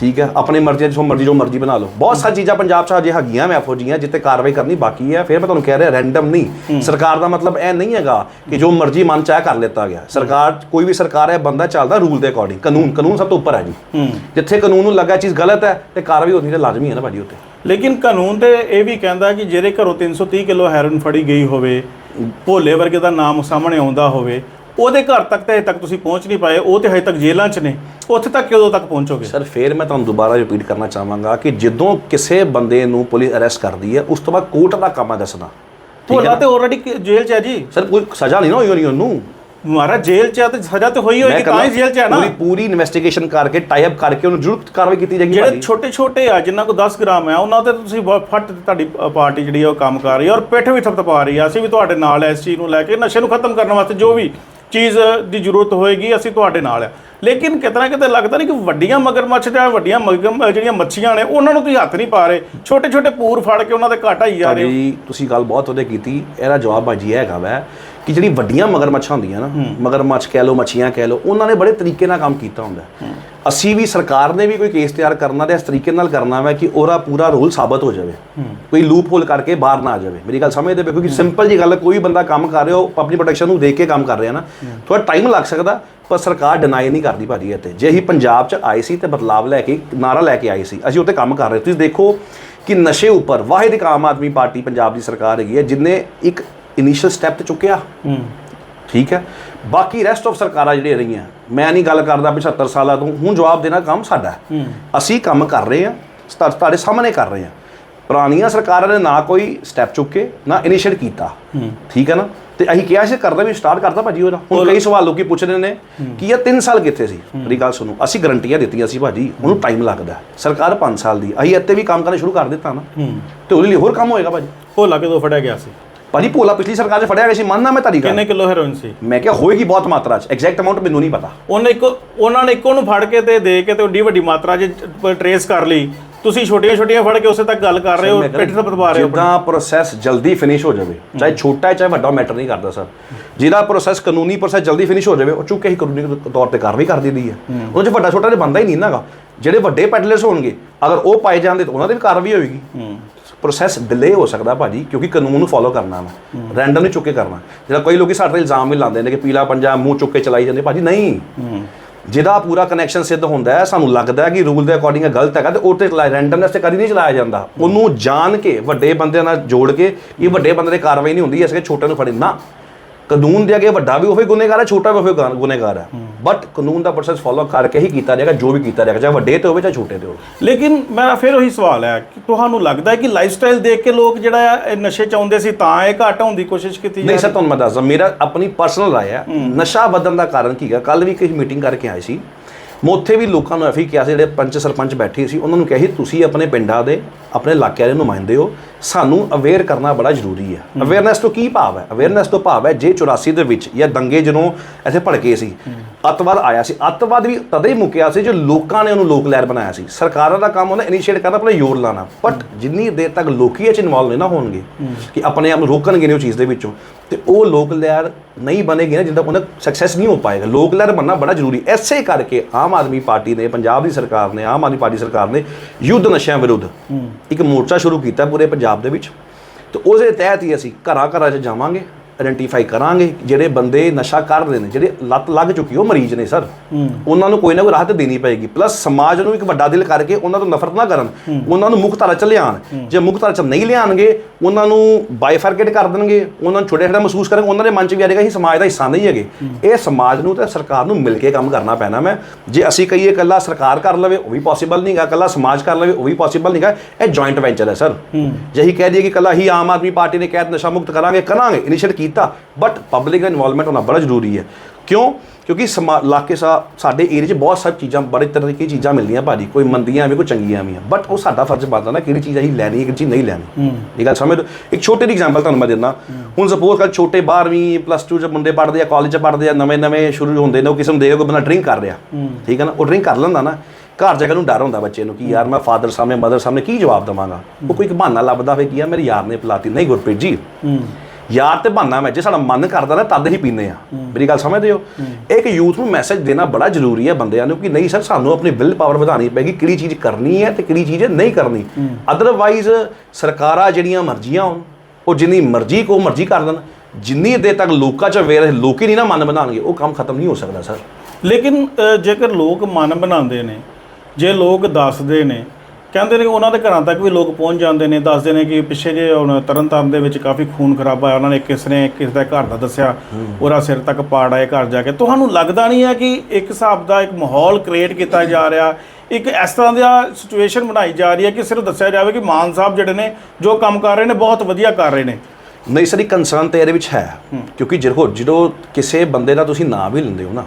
ਠੀਕ ਹੈ ਆਪਣੀ ਮਰਜ਼ੀ ਜੋ ਮਰਜ਼ੀ ਜੋ ਮਰਜ਼ੀ ਬਣਾ ਲਓ। ਬਹੁਤ ਸਾਰੀ ਚੀਜ਼ਾਂ ਪੰਜਾਬ 'ਚ ਅਜੇ ਹੈਗੀਆਂ ਮੈਂ ਜਿਹੀਆਂ ਜਿੱਤੇ ਕਾਰਵਾਈ ਕਰਨੀ ਬਾਕੀ ਹੈ। ਫਿਰ ਮੈਂ ਤੁਹਾਨੂੰ ਕਹਿ ਰਿਹਾ ਰੈਂਡਮ ਨਹੀਂ। ਸਰਕਾਰ ਦਾ ਮਤਲਬ ਇਹ ਨਹੀਂ ਹੈਗਾ ਕਿ ਜੋ ਮਰਜ਼ੀ ਮਨ ਚਾਹ ਕਰ ਲਿੱਤਾ ਗਿਆ। ਸਰਕਾਰ ਕੋਈ ਵੀ ਸਰਕਾਰ ਹੈ ਬੰਦਾ ਚੱਲਦਾ ਰੂਲ ਦੇ ਅਕੋਰਡਿੰਗ ਕਾਨੂੰਨ ਕਾਨੂੰਨ ਸਭ ਤੋਂ ਉੱਪਰ ਹੈ ਜੀ। ਜਿੱਥੇ ਕਾਨੂੰਨ ਨੂੰ ਲੱਗਾ ਚੀਜ਼ ਗਲਤ ਹੈ ਤੇ ਕਾਰਵਾਈ ਹੋਣੀ ਤਾਂ ਲਾਜ਼ਮੀ ਹੈ ਨਾ ਭਾਜੀ ਉੱਤੇ। ਲੇਕਿਨ ਕਾਨੂੰਨ ਤੇ ਇਹ ਵੀ ਕਹਿੰਦਾ ਕਿ ਜਿਹੜੇ ਘਰੋਂ 330 ਕਿਲੋ ਹੈਰੋਇਨ ਫੜੀ ਗਈ ਹੋਵੇ ਭੋਲੇ ਵਰਗੇ ਦਾ ਨਾਮ ਸਾਹਮਣੇ ਆਉਂਦਾ ਹੋਵੇ ਉਹਦੇ ਘਰ ਤੱਕ ਤੇ ਹਜੇ ਤੱਕ ਤੁਸੀਂ ਪਹੁੰਚ ਨਹੀਂ ਪਾਏ ਉਹ ਤੇ ਹਜੇ ਤੱਕ ਜੇਲ੍ਹਾਂ 'ਚ ਨੇ। ਉੱਥੇ ਤੱਕ ਕਦੋਂ ਤੱਕ ਪਹੁੰਚੋਗੇ? ਸਰ ਫਿਰ ਮੈਂ ਤੁਹਾਨੂੰ ਦੁਬਾਰਾ ਰਿਪੀਟ ਕਰਨਾ ਚਾਹਾਂਗਾ ਕਿ ਜਦੋਂ ਕਿਸੇ ਬੰਦੇ ਨੂੰ ਪੁਲਿਸ ਅਰੈਸਟ ਕਰਦੀ ਹੈ ਉਸ ਤੋਂ ਬਾਅਦ ਕੋਰਟ ਦਾ ਕੰਮ ਹੈ ਦੱਸਣਾ। ਭੋਲਾ ਤੇ ਆਲਰੇਡੀ ਜੇਲ੍ਹ 'ਚ ਹੈ ਜੀ। ਸਰ ਕੋਈ ਸਜ਼ਾ ਨਹੀਂ ਨਾ ਹੋਈ ਹੋਣੀ ਉਹਨੂੰ। ਮਹਾਰਾਜ ਜੇਲ੍ਹ 'ਚ ਆ ਤੇ ਸਜ਼ਾ ਤੇ ਹੋਈ ਹੋਏਗੀ ਤਾਂ ਹੀ ਜੇਲ੍ਹ 'ਚ ਹੈ ਨਾ। ਪੂਰੀ ਪੂਰੀ ਇਨਵੈਸਟੀਗੇਸ਼ਨ ਕਰਕੇ ਟਾਈ ਅਪ ਕਰਕੇ ਉਹਨੂੰ ਜ਼ਰੂਰ ਕਾਰਵਾਈ ਕੀਤੀ ਜਾਏਗੀ ਜਿਹੜੇ। ਛੋਟੇ ਛੋਟੇ ਆ ਜਿਨ੍ਹਾਂ ਕੋ 10 ਗ੍ਰਾਮ ਆ ਉਹਨਾਂ ਤੇ ਤੁਸੀਂ ਫੱਟ ਤੁਹਾਡੀ ਪਾਰਟੀ ਜਿਹੜੀ ਆ ਉਹ ਕੰਮ ਕਰ ਰਹੀ ਹੈ ਔਰ ਪਿੱਠ ਵੀ ਥਪਥਪਾ ਰਹੀ ਆ। ਅਸੀਂ ਵੀ ਤੁਹਾਡੇ ਨਾਲ ਆ ਇਸ ਚੀਜ਼ ਨੂੰ ਲੈ ਕੇ ਨਸ਼ੇ ਨੂੰ ਖਤਮ ਕਰਨ ਵਾਸਤੇ ਜੋ ਵੀ ਚੀਜ਼ ਦੀ ਜ਼ਰੂਰਤ ਹੋਏਗੀ ਅਸੀਂ ਤੁਹਾਡੇ ਨਾਲ ਆ। ਲੇਕਿਨ ਕਿਤਨਾ ਕਿਤੇ ਲੱਗਦਾ ਨਹੀਂ ਕਿ ਵੱਡੀਆਂ ਮਗਰਮੱਛ ਜਾਂ ਵੱਡੀਆਂ ਮਗਰਮ ਜਿਹੜੀਆਂ ਮੱਛੀਆਂ ਨੇ ਉਹਨਾਂ ਨੂੰ ਤੁਸੀਂ ਹੱਥ ਨਹੀਂ ਪਾ ਰਹੇ। ਛੋਟੇ ਛੋਟੇ ਪੂਰ ਫੜ ਕੇ ਉਹਨਾਂ ਦੇ ਘਾਟਾ ਹੀ ਜਾ ਰਹੇ ਹੋ। ਤੁਸੀਂ ਗੱਲ ਬਹੁਤ ਵਧੀਆ ਕੀਤੀ। ਇਹਦਾ ਜਵਾਬ ਭਾਜੀ ਹੈਗਾ ਵੈ ਕਿ ਜਿਹੜੀ ਵੱਡੀਆਂ ਮਗਰਮੱਛਾਂ ਹੁੰਦੀਆਂ ਨਾ ਮਗਰਮੱਛ ਕਹਿ ਲਓ ਮੱਛੀਆਂ ਕਹਿ ਲਓ ਉਹਨਾਂ ਨੇ ਬੜੇ ਤਰੀਕੇ ਨਾਲ ਕੰਮ ਕੀਤਾ ਹੁੰਦਾ। ਹੈ। ਅਸੀਂ ਵੀ ਸਰਕਾਰ ਨੇ ਵੀ ਕੋਈ ਕੇਸ ਤਿਆਰ ਕਰਨਾ ਤੇ ਇਸ ਤਰੀਕੇ ਨਾਲ ਕਰਨਾ ਹੈ ਕਿ ਉਹਦਾ ਪੂਰਾ ਰੋਲ ਸਾਬਤ ਹੋ ਜਾਵੇ। ਕੋਈ ਲੂਪ ਹੋਲ ਕਰਕੇ ਬਾਹਰ ਨਾ ਆ ਜਾਵੇ। ਮੇਰੀ ਗੱਲ ਸਮਝਦੇ ਪਏ ਕਿਉਂਕਿ ਸਿੰਪਲ ਜੀ ਗੱਲ ਹੈ ਕੋਈ ਬੰਦਾ ਕੰਮ ਕਰ ਰਿਹਾ ਉਹ ਪਬਲਿਕ ਪ੍ਰੋਟੈਕਸ਼ਨ ਨੂੰ ਦੇਖ ਕੇ ਕੰਮ ਕਰ ਰਿਹਾ ਨਾ ਥੋੜਾ ਟਾਈਮ ਲੱਗ ਸਕਦਾ ਪਰ ਸਰਕਾਰ ਡਿਨਾਈ ਨਹੀਂ ਕਰਦੀ ਭਾਜੀ ਇੱਥੇ। ਜੇ ਅਸੀਂ ਪੰਜਾਬ 'ਚ ਆਏ ਸੀ ਤੇ ਬਦਲਾਵ ਲੈ ਕੇ ਨਾਰਾ ਲੈ ਕੇ ਆਏ ਸੀ ਅਸੀਂ ਉੱਤੇ ਕੰਮ ਕਰ ਰਹੇ ਤੁਸੀਂ ਦੇਖੋ ਕਿ ਨਸ਼ੇ ਉੱਪਰ ਵਾਹਿਦ ਇੱਕ ਆਮ ਆਦਮੀ ਪਾਰਟੀ ਪੰਜਾਬ ਦੀ ਸਰਕਾਰ ਹੈਗੀ ਹੈ ਜਿਨੇ ਇੱਕ ਇਨੀਸ਼ੀਅਲ ਸਟੈਪ ਤੇ ਚੁੱਕਿਆ। ਹੂੰ। ਠੀਕ ਹੈ। ਬਾਕੀ ਰੈਸਟ ਆਫ ਸਰਕਾਰਾਂ ਜਿਹੜੀਆਂ ਰਹੀਆਂ ਮੈਂ ਨਹੀਂ ਗੱਲ ਕਰਦਾ 75 ਸਾਲਾਂ ਤੋਂ ਹੁਣ ਜਵਾਬ ਦੇਣਾ ਕੰਮ ਸਾਡਾ ਹੈ। ਅਸੀਂ ਕੰਮ ਕਰ ਰਹੇ ਹਾਂ ਤੁਹਾ- ਤੁਹਾਡੇ ਸਾਹਮਣੇ ਕਰ ਰਹੇ ਹਾਂ। ਪੁਰਾਣੀਆਂ ਸਰਕਾਰਾਂ ਨੇ ਨਾ ਕੋਈ ਸਟੈਪ ਚੁੱਕੇ ਨਾ ਇਨੀਸ਼ੀਏਟ ਕੀਤਾ। ਠੀਕ ਹੈ ਨਾ? ਤੇ ਅਸੀਂ ਕਿਹਾ ਸੀ ਕਰਦਾ ਵੀ ਸਟਾਰਟ ਕਰਦਾ ਭਾਜੀ ਉਹਦਾ। ਹੁਣ ਕਈ ਸਵਾਲ ਲੋਕੀ ਪੁੱਛ ਰਹੇ ਨੇ ਕਿ ਇਹ 3 ਸਾਲ ਕਿੱਥੇ ਸੀ? ਮੇਰੀ ਗੱਲ ਸੁਣੋ ਅਸੀਂ ਗਰੰਟੀਆਂ ਦਿੱਤੀਆਂ ਸੀ ਭਾਜੀ ਉਹਨੂੰ ਟਾਈਮ ਲੱਗਦਾ ਹੈ। ਸਰਕਾਰ 5 ਸਾਲ ਦੀ ਅਸੀਂ ਇੱਥੇ ਵੀ ਕੰਮ ਕਰਨਾ ਸ਼ੁਰੂ ਕਰ ਦਿੱਤਾ ਨਾ। ਤੇ ਉਹਦੇ ਲਈ ਹੋਰ ਕੰਮ ਹੋਏਗਾ ਭਾਜੀ। ਭੋਲਾ ਕਿਦੋਂ ਫੜਿਆ ਗਿਆ ਸੀ? ਭਾਜੀ ਭੋਲਾ ਪਿਛਲੀ ਸਰਕਾਰ 'ਚ ਫੜਿਆ ਗਿਆ ਸੀ ਮੰਨਣਾ ਮੈਂ ਤੁਹਾਡੀ ਗੱਲ। ਕਿੰਨੇ ਕਿਲੋ ਹੈਰੋਇਨ ਸੀ? ਮੈਂ ਕਿਹਾ ਹੋਏਗੀ ਬਹੁਤ ਮਾਤਰਾ 'ਚ ਐਗਜ਼ੈਕਟ ਅਮਾਉਂਟ ਮੈਨੂੰ ਨਹੀਂ ਪਤਾ। ਉਹਨੇ ਇੱਕ ਉਹਨਾਂ ਨੇ ਇੱਕੋ ਨੂੰ ਫੜ ਕੇ ਤੇ ਦੇ ਕੇ ਤੇ ਓਡੀ ਵੱਡੀ ਮਾਤਰਾ 'ਚ ਟਰੇਸ ਕਰ ਲਈ। ਤੁਸੀਂ ਛੋਟੀਆਂ ਛੋਟੀਆਂ ਫੜ ਕੇ ਉਸੇ ਤੱਕ ਗੱਲ ਕਰ ਰਹੇ ਹੋ ਪਿੱਠ ਤੇ ਪਤਵਾ ਰਹੇ ਹੋ ਜਿੱਦਾਂ ਪ੍ਰੋਸੈਸ ਜਲਦੀ ਫਿਨਿਸ਼ ਹੋ ਜਾਵੇ ਚਾਹੇ ਛੋਟਾ ਹੈ ਚਾਹੇ ਵੱਡਾ ਮੈਟਰ ਨਹੀਂ ਕਰਦਾ ਸਰ ਜਿਹਦਾ ਪ੍ਰੋਸੈਸ ਕਾਨੂੰਨੀ ਪ੍ਰੋਸੈਸ ਜਲਦੀ ਫਿਨਿਸ਼ ਹੋ ਜਾਵੇ ਉਹ ਚੁੱਕ ਹੀ ਕਾਨੂੰਨੀ ਤੌਰ ਤੇ ਕਾਰਵਾਈ ਕਰ ਦਿੰਦੀ ਹੈ। ਉਹ 'ਚ ਵੱਡਾ ਛੋਟਾ ਤੇ ਬੰਦਾ ਹੀ ਨਹੀਂ ਨਾਗਾ ਜਿਹੜੇ ਵੱਡੇ ਪੈਡਲਰਸ ਹੋਣਗੇ ਅਗਰ ਉਹ ਪਾਏ ਜਾਂਦੇ ਤਾਂ ਉਹਨਾਂ ਦੀ ਵੀ ਕਾਰਵਾਈ ਹੋਏਗੀ। ਪ੍ਰੋਸੈਸ ਡਿਲੇ ਹੋ ਸਕਦਾ ਭਾਜੀ ਕਿਉਂਕਿ ਕਾਨੂੰਨ ਨੂੰ ਫੋਲੋ ਕਰਨਾ ਮੈਂ ਰੈਂਡਮ ਨਹੀਂ ਚੁੱਕ ਕੇ ਕਰਨਾ। ਜਿਹੜਾ ਕੋਈ ਲੋਕੀ ਸਾਡੇ ਤੇ ਇਲਜ਼ਾਮ ਵੀ ਲਾਉਂਦੇ ਨੇ ਕਿ ਪੀਲਾ ਪੰਜਾ ਮੂੰਹ ਚੁੱਕ ਕੇ ਚਲਾਈ ਜਾਂਦੇ ਭਾਜੀ ਨਹੀਂ। ਜਿਹਦਾ ਪੂਰਾ ਕਨੈਕਸ਼ਨ ਸਿੱਧ ਹੁੰਦਾ ਹੈ ਸਾਨੂੰ ਲੱਗਦਾ ਹੈ ਕਿ ਰੂਲ ਦੇ ਅਕੋਰਡਿੰਗ ਗਲਤ ਹੈਗਾ ਤੇ ਉਹ ਤੇ ਰੈਂਡਮਨੈਸ ਤੇ ਕਦੀ ਨਹੀਂ ਚਲਾਇਆ ਜਾਂਦਾ। ਉਹਨੂੰ ਜਾਣ ਕੇ ਵੱਡੇ ਬੰਦਿਆਂ ਨਾਲ ਜੋੜ ਕੇ ਇਹ ਵੱਡੇ ਬੰਦੇ ਦੀ ਕਾਰਵਾਈ ਨਹੀਂ ਹੁੰਦੀ ਇਸ ਕਰਕੇ ਛੋਟੇ ਨੂੰ ਫੜੇ ਨਾ। ਕਾਨੂੰਨ ਦੇ ਅੱਗੇ ਵੱਡਾ ਵੀ ਉਹੀ ਗੁਨੇਗਾਰ ਹੈ ਛੋਟਾ ਵੀ ਉਹੀ ਗੁਨ- ਗੁਨੇਗਾਰ ਹੈ। ਬਟ ਕਾਨੂੰਨ ਦਾ ਪ੍ਰੋਸੈਸ ਫੋਲੋ ਕਰਕੇ ਹੀ ਕੀਤਾ ਜਾਏਗਾ ਜੋ ਵੀ ਕੀਤਾ ਜਾਏਗਾ ਚਾਹੇ ਵੱਡੇ ਤੇ ਹੋਵੇ ਚਾਹੇ ਛੋਟੇ ਤੇ ਹੋਵੇ। ਲੇਕਿਨ ਮੇਰਾ ਫਿਰ ਉਹੀ ਸਵਾਲ ਹੈ ਕਿ ਤੁਹਾਨੂੰ ਲੱਗਦਾ ਹੈ ਕਿ ਲਾਈਫਸਟਾਈਲ ਦੇਖ ਕੇ ਲੋਕ ਜਿਹੜਾ ਆ ਇਹ ਨਸ਼ੇ ਚ ਆਉਂਦੇ ਸੀ ਤਾਂ ਇਹ ਘਟ ਹੋਣ ਦੀ ਕੋਸ਼ਿਸ਼ ਕੀਤੀ ਨਹੀਂ ਸਰ ਤੁਹਾਨੂੰ ਮੈਂ ਦੱਸਦਾ ਮੇਰਾ ਆਪਣੀ ਪਰਸਨਲ ਰਾਏ ਹੈ। ਨਸ਼ਾ ਵਧਣ ਦਾ ਕਾਰਨ ਕੀ ਹੈ? ਕੱਲ ਵੀ ਇੱਕ ਮੀਟਿੰਗ ਕਰਕੇ ਆਏ ਸੀ। ਮੈਂ ਉੱਥੇ ਵੀ ਲੋਕਾਂ ਨੂੰ ਐਫੀ ਕਿਹਾ ਸੀ ਜਿਹੜੇ ਪੰਚ ਸਰਪੰਚ ਬੈਠੇ ਸੀ ਉਹਨਾਂ ਨੂੰ ਕਿਹਾ ਸੀ ਤੁਸੀਂ ਆਪਣੇ ਪਿੰਡਾਂ ਦੇ ਆਪਣੇ ਇਲਾਕਿਆਂ ਦੇ ਨੁਮਾਇੰਦੇ ਹੋ। ਸਾਨੂੰ ਅਵੇਅਰ ਕਰਨਾ ਬੜਾ ਜ਼ਰੂਰੀ ਹੈ। ਅਵੇਅਰਨੈਸ ਤੋਂ ਕੀ ਭਾਵ ਹੈ? ਅਵੇਅਰਨੈਸ ਤੋਂ ਭਾਵ ਹੈ ਜੇ 84 ਦੇ ਵਿੱਚ ਜਾਂ ਦੰਗੇ ਜਦੋਂ ਇੱਥੇ ਭੜਕੇ ਸੀ ਅੱਤਵਾਦ ਆਇਆ ਸੀ ਅੱਤਵਾਦ ਵੀ ਤਦੇ ਹੀ ਮੁੱਕਿਆ ਸੀ ਜੋ ਲੋਕਾਂ ਨੇ ਉਹਨੂੰ ਲੋਕ ਲਹਿਰ ਬਣਾਇਆ ਸੀ। ਸਰਕਾਰਾਂ ਦਾ ਕੰਮ ਹੁੰਦਾ ਇਨੀਸ਼ੀਏਟ ਕਰਨਾ ਆਪਣਾ ਜ਼ੋਰ ਲਾਣਾ ਬਟ ਜਿੰਨੀ ਦੇਰ ਤੱਕ ਲੋਕੀ ਇਹ ਚ ਇਨਵੋਲਵ ਨਹੀਂ ਨਾ ਹੋਣਗੇ ਕਿ ਆਪਣੇ ਆਪ ਨੂੰ ਰੋਕਣਗੇ ਨਹੀਂ ਉਹ ਚੀਜ਼ ਦੇ ਵਿੱਚੋਂ ਤੇ ਉਹ ਲੋਕ ਲਹਿਰ ਨਹੀਂ ਬਣੇਗੀ ਨਾ ਜਿੰਦਾ ਉਹਨਾਂ ਸਕਸੈਸ ਨਹੀਂ ਹੋ ਪਾਏਗਾ। ਲੋਕ ਲਹਿਰ ਬਣਨਾ ਬੜਾ ਜ਼ਰੂਰੀ ਐਸੇ ਕਰਕੇ ਆਮ ਆਦਮੀ ਪਾਰਟੀ ਨੇ ਪੰਜਾਬ ਦੀ ਸਰਕਾਰ ਨੇ ਆਮ ਆਦਮੀ ਪਾਰਟੀ ਸਰਕਾਰ ਨੇ ਯੁੱਧ ਨਸ਼ਿਆਂ ਵਿਰੁੱਧ ਇੱਕ ਮੋਰਚਾ ਸ਼ੁਰੂ ਕੀਤਾ ਪੂਰੇ ਪੰਜਾਬ ਦੇ ਵਿੱਚ। ਤੇ ਉਹਦੇ ਤਹਿਤ ਹੀ ਅਸੀਂ ਘਰਾਂ ਘਰਾਂ 'ਚ ਜਾਵਾਂਗੇ। ਆਇਡੈਂਟੀਫਾਈ ਕਰਾਂਗੇ ਜਿਹੜੇ ਬੰਦੇ ਨਸ਼ਾ ਕਰ ਰਹੇ ਨੇ ਜਿਹੜੇ ਲੱਤ ਲੱਗ ਚੁੱਕੀ ਉਹ ਮਰੀਜ਼ ਨੇ ਸਰ। ਉਹਨਾਂ ਨੂੰ ਕੋਈ ਨਾ ਕੋਈ ਰਾਹਤ ਦੇਣੀ ਪਏਗੀ। ਪਲੱਸ ਸਮਾਜ ਨੂੰ ਇੱਕ ਵੱਡਾ ਦਿਲ ਕਰਕੇ ਉਹਨਾਂ ਤੋਂ ਨਫ਼ਰਤ ਨਾ ਕਰਨ। ਉਹਨਾਂ ਨੂੰ ਮੁਕਤ ਧਾਰਾ ਚ ਲਿਆਉਣ ਜੇ ਮੁਕਤ ਧਾਰਾ ਚ ਨਹੀਂ ਲਿਆਣਗੇ ਉਹਨਾਂ ਨੂੰ ਬਾਈਫਰਕੇਟ ਕਰ ਦੇਣਗੇ। ਉਹਨਾਂ ਨੂੰ ਛੋਟੇ ਛੋਟੇ ਮਹਿਸੂਸ ਕਰਾਂਗੇ ਉਹਨਾਂ ਦੇ ਮਨ ਚ ਵੀ ਆਏਗਾ ਅਸੀਂ ਸਮਾਜ ਦਾ ਹਿੱਸਾ ਨਹੀਂ ਹੈਗੇ। ਇਹ ਸਮਾਜ ਨੂੰ ਤੇ ਸਰਕਾਰ ਨੂੰ ਮਿਲ ਕੇ ਕੰਮ ਕਰਨਾ ਪੈਣਾ ਮੈਂ। ਜੇ ਅਸੀਂ ਕਹੀਏ ਇਕੱਲਾ ਸਰਕਾਰ ਕਰ ਲਵੇ ਉਹ ਵੀ ਪੋਸੀਬਲ ਨਹੀਂਗਾ ਇਕੱਲਾ ਸਮਾਜ ਕਰ ਲਵੇ ਉਹ ਵੀ ਪੋਸੀਬਲ ਨਹੀਂਗਾ ਇਹ ਜੁਆਇੰਟ ਵੈਂਚਰ ਹੈ ਸਰ। ਜੇ ਅਸੀਂ ਕਹਿ ਦਈਏ ਕਿ ਇਕੱਲਾ ਹੀ ਆਮ ਆਦਮੀ ਪਾਰਟੀ ਨੇ ਕਹਿਤ ਨਸ਼ਾ ਮੁਕਤ ਕਰਾਂਗੇ ਕਰਾਂਗੇ ਇਨੀਸ਼ੀਏਟ ਕੀਤਾ ਬਟ ਪਬਲਿਕ ਦਾ ਇਨਵੋਲਵਮੈਂਟ ਹੋਣਾ ਬੜਾ ਜ਼ਰੂਰੀ ਹੈ। ਕਿਉਂ? ਕਿਉਂਕਿ ਸਮਾ- ਇਲਾਕੇ ਸਾ ਸਾਡੇ ਏਰੀਆ 'ਚ ਬਹੁਤ ਸਾਰੀ ਚੀਜ਼ਾਂ ਬੜੇ ਤਰ੍ਹਾਂ ਦੀਆਂ ਚੀਜ਼ਾਂ ਮਿਲਦੀਆਂ ਭਾਜੀ ਕੋਈ ਮੰਦੀਆਂ ਵੀ ਕੋਈ ਚੰਗੀਆਂ ਵੀ ਆ। ਬਟ ਉਹ ਸਾਡਾ ਫਰਜ਼ ਬਣਦਾ ਨਾ ਕਿਹੜੀ ਚੀਜ਼ ਅਸੀਂ ਲੈਣੀ ਹੈ ਕਿਹੜੀ ਚੀਜ਼ ਨਹੀਂ ਲੈਣੀ। ਇਹ ਗੱਲ ਸਮਝ। ਇੱਕ ਛੋਟੀ ਜਿਹੀ ਐਗਜ਼ਾਮਪਲ ਤੁਹਾਨੂੰ ਮੈਂ ਦਿੰਦਾ। ਹੁਣ ਸਪੋਜ਼ ਕਰ ਛੋਟੇ 12ਵੀਂ ਪਲੱਸ 2 ਚ ਮੁੰਡੇ ਪੜ੍ਹਦੇ ਆ ਕਾਲਜ ਚ ਪੜ੍ਹਦੇ ਆ ਨਵੇਂ ਨਵੇਂ ਸ਼ੁਰੂ ਹੁੰਦੇ ਨੇ ਉਹ ਕਿਸੇ ਨੂੰ ਦੇਖ ਕੋਈ ਬੰਦਾ ਡਰਿੰਕ ਕਰ ਰਿਹਾ। ਠੀਕ ਹੈ ਨਾ? ਉਹ ਡਰਿੰਕ ਕਰ ਲੈਂਦਾ ਨਾ। ਘਰ ਜਾ ਕੇ ਨੂੰ ਡਰ ਹੁੰਦਾ ਬੱਚੇ ਨੂੰ ਕਿ ਯਾਰ ਮੈਂ ਫਾਦਰ ਸਾਹਮਣੇ ਮਦਰ ਸਾਹਮਣੇ ਕੀ ਜਵਾਬ ਦਵਾਂਗਾ? ਉਹ ਕੋਈ ਇੱਕ ਬਹਾਨਾ ਲੱਭਦਾ ਹੋਵੇ ਕਿ ਯਾਰ ਮੇਰੇ ਯਾਰ ਨੇ ਪਿਲਾਤੀ। ਨਹੀਂ ਗੁਰਪ੍ਰੀਤ ਜੀ। ਯਾਰ ਤੇ ਬਹਾਨਾ ਮੈਂ ਜੇ ਸਾਡਾ ਮਨ ਕਰਦਾ ਨਾ ਤਦ ਹੀ ਪੀਂਦੇ ਆ ਮੇਰੀ ਗੱਲ ਸਮਝਦੇ ਹੋ? ਇੱਕ ਯੂਥ ਨੂੰ ਮੈਸੇਜ ਦੇਣਾ ਬੜਾ ਜ਼ਰੂਰੀ ਹੈ ਬੰਦਿਆਂ ਨੂੰ ਕਿ ਨਹੀਂ ਸਰ ਸਾਨੂੰ ਆਪਣੀ ਵਿਲ ਪਾਵਰ ਵਧਾਉਣੀ ਪੈਗੀ ਕਿਹੜੀ ਚੀਜ਼ ਕਰਨੀ ਹੈ ਤੇ ਕਿਹੜੀ ਚੀਜ਼ ਨਹੀਂ ਕਰਨੀ। ਅਦਰਵਾਈਜ਼ ਸਰਕਾਰਾਂ ਜਿਹੜੀਆਂ ਮਰਜ਼ੀਆਂ ਹੋਣ ਉਹ ਜਿੰਨੀ ਮਰਜ਼ੀ ਕੋ ਮਰਜ਼ੀ ਕਰ ਦੇਣ ਜਿੰਨੀ ਦੇਰ ਤੱਕ ਲੋਕਾਂ 'ਚ ਵੇਰ ਲੋਕੀ ਨਹੀਂ ਨਾ ਮਨ ਬਣਾਉਣਗੇ ਉਹ ਕੰਮ ਖਤਮ ਨਹੀਂ ਹੋ ਸਕਦਾ ਸਰ। ਲੇਕਿਨ ਜੇਕਰ ਲੋਕ ਮਨ ਬਣਾਉਂਦੇ ਨੇ ਜੇ ਲੋਕ ਦੱਸਦੇ ਨੇ ਕਹਿੰਦੇ ਨੇ ਉਹਨਾਂ ਦੇ ਘਰਾਂ ਤੱਕ ਵੀ ਲੋਕ ਪਹੁੰਚ ਜਾਂਦੇ ਨੇ ਦੱਸਦੇ ਨੇ ਕਿ ਪਿੱਛੇ ਜੇ ਹੁਣ ਤਰਨਤਾਰਨ ਦੇ ਵਿੱਚ ਕਾਫੀ ਖੂਨ ਖਰਾਬਾ ਹੈ ਉਹਨਾਂ ਨੇ ਕਿਸ ਨੇ ਕਿਸ ਦਾ ਘਰ ਦਾ ਦੱਸਿਆ ਉਹਦਾ ਸਿਰ ਤੱਕ ਪਾੜ ਆਏ ਘਰ ਜਾ ਕੇ। ਤੁਹਾਨੂੰ ਲੱਗਦਾ ਨਹੀਂ ਹੈ ਕਿ ਇੱਕ ਹਿਸਾਬ ਦਾ ਇੱਕ ਮਾਹੌਲ ਕ੍ਰੀਏਟ ਕੀਤਾ ਜਾ ਰਿਹਾ ਇੱਕ ਇਸ ਤਰ੍ਹਾਂ ਦੀ ਸਿਚੁਏਸ਼ਨ ਬਣਾਈ ਜਾ ਰਹੀ ਹੈ ਕਿ ਸਿਰਫ ਦੱਸਿਆ ਜਾਵੇ ਕਿ ਮਾਨ ਸਾਹਿਬ ਜਿਹੜੇ ਨੇ ਜੋ ਕੰਮ ਕਰ ਰਹੇ ਨੇ ਬਹੁਤ ਵਧੀਆ ਕਰ ਰਹੇ ਨੇ। ਨਹੀਂ ਸਰ ਇਹ ਕੰਸਰਨ ਤੇ ਇਹਦੇ ਵਿੱਚ ਹੈ ਕਿਉਂਕਿ ਜਦੋਂ ਜਦੋਂ ਕਿਸੇ ਬੰਦੇ ਦਾ ਤੁਸੀਂ ਨਾਂ ਵੀ ਲੈਂਦੇ ਹੋ ਨਾ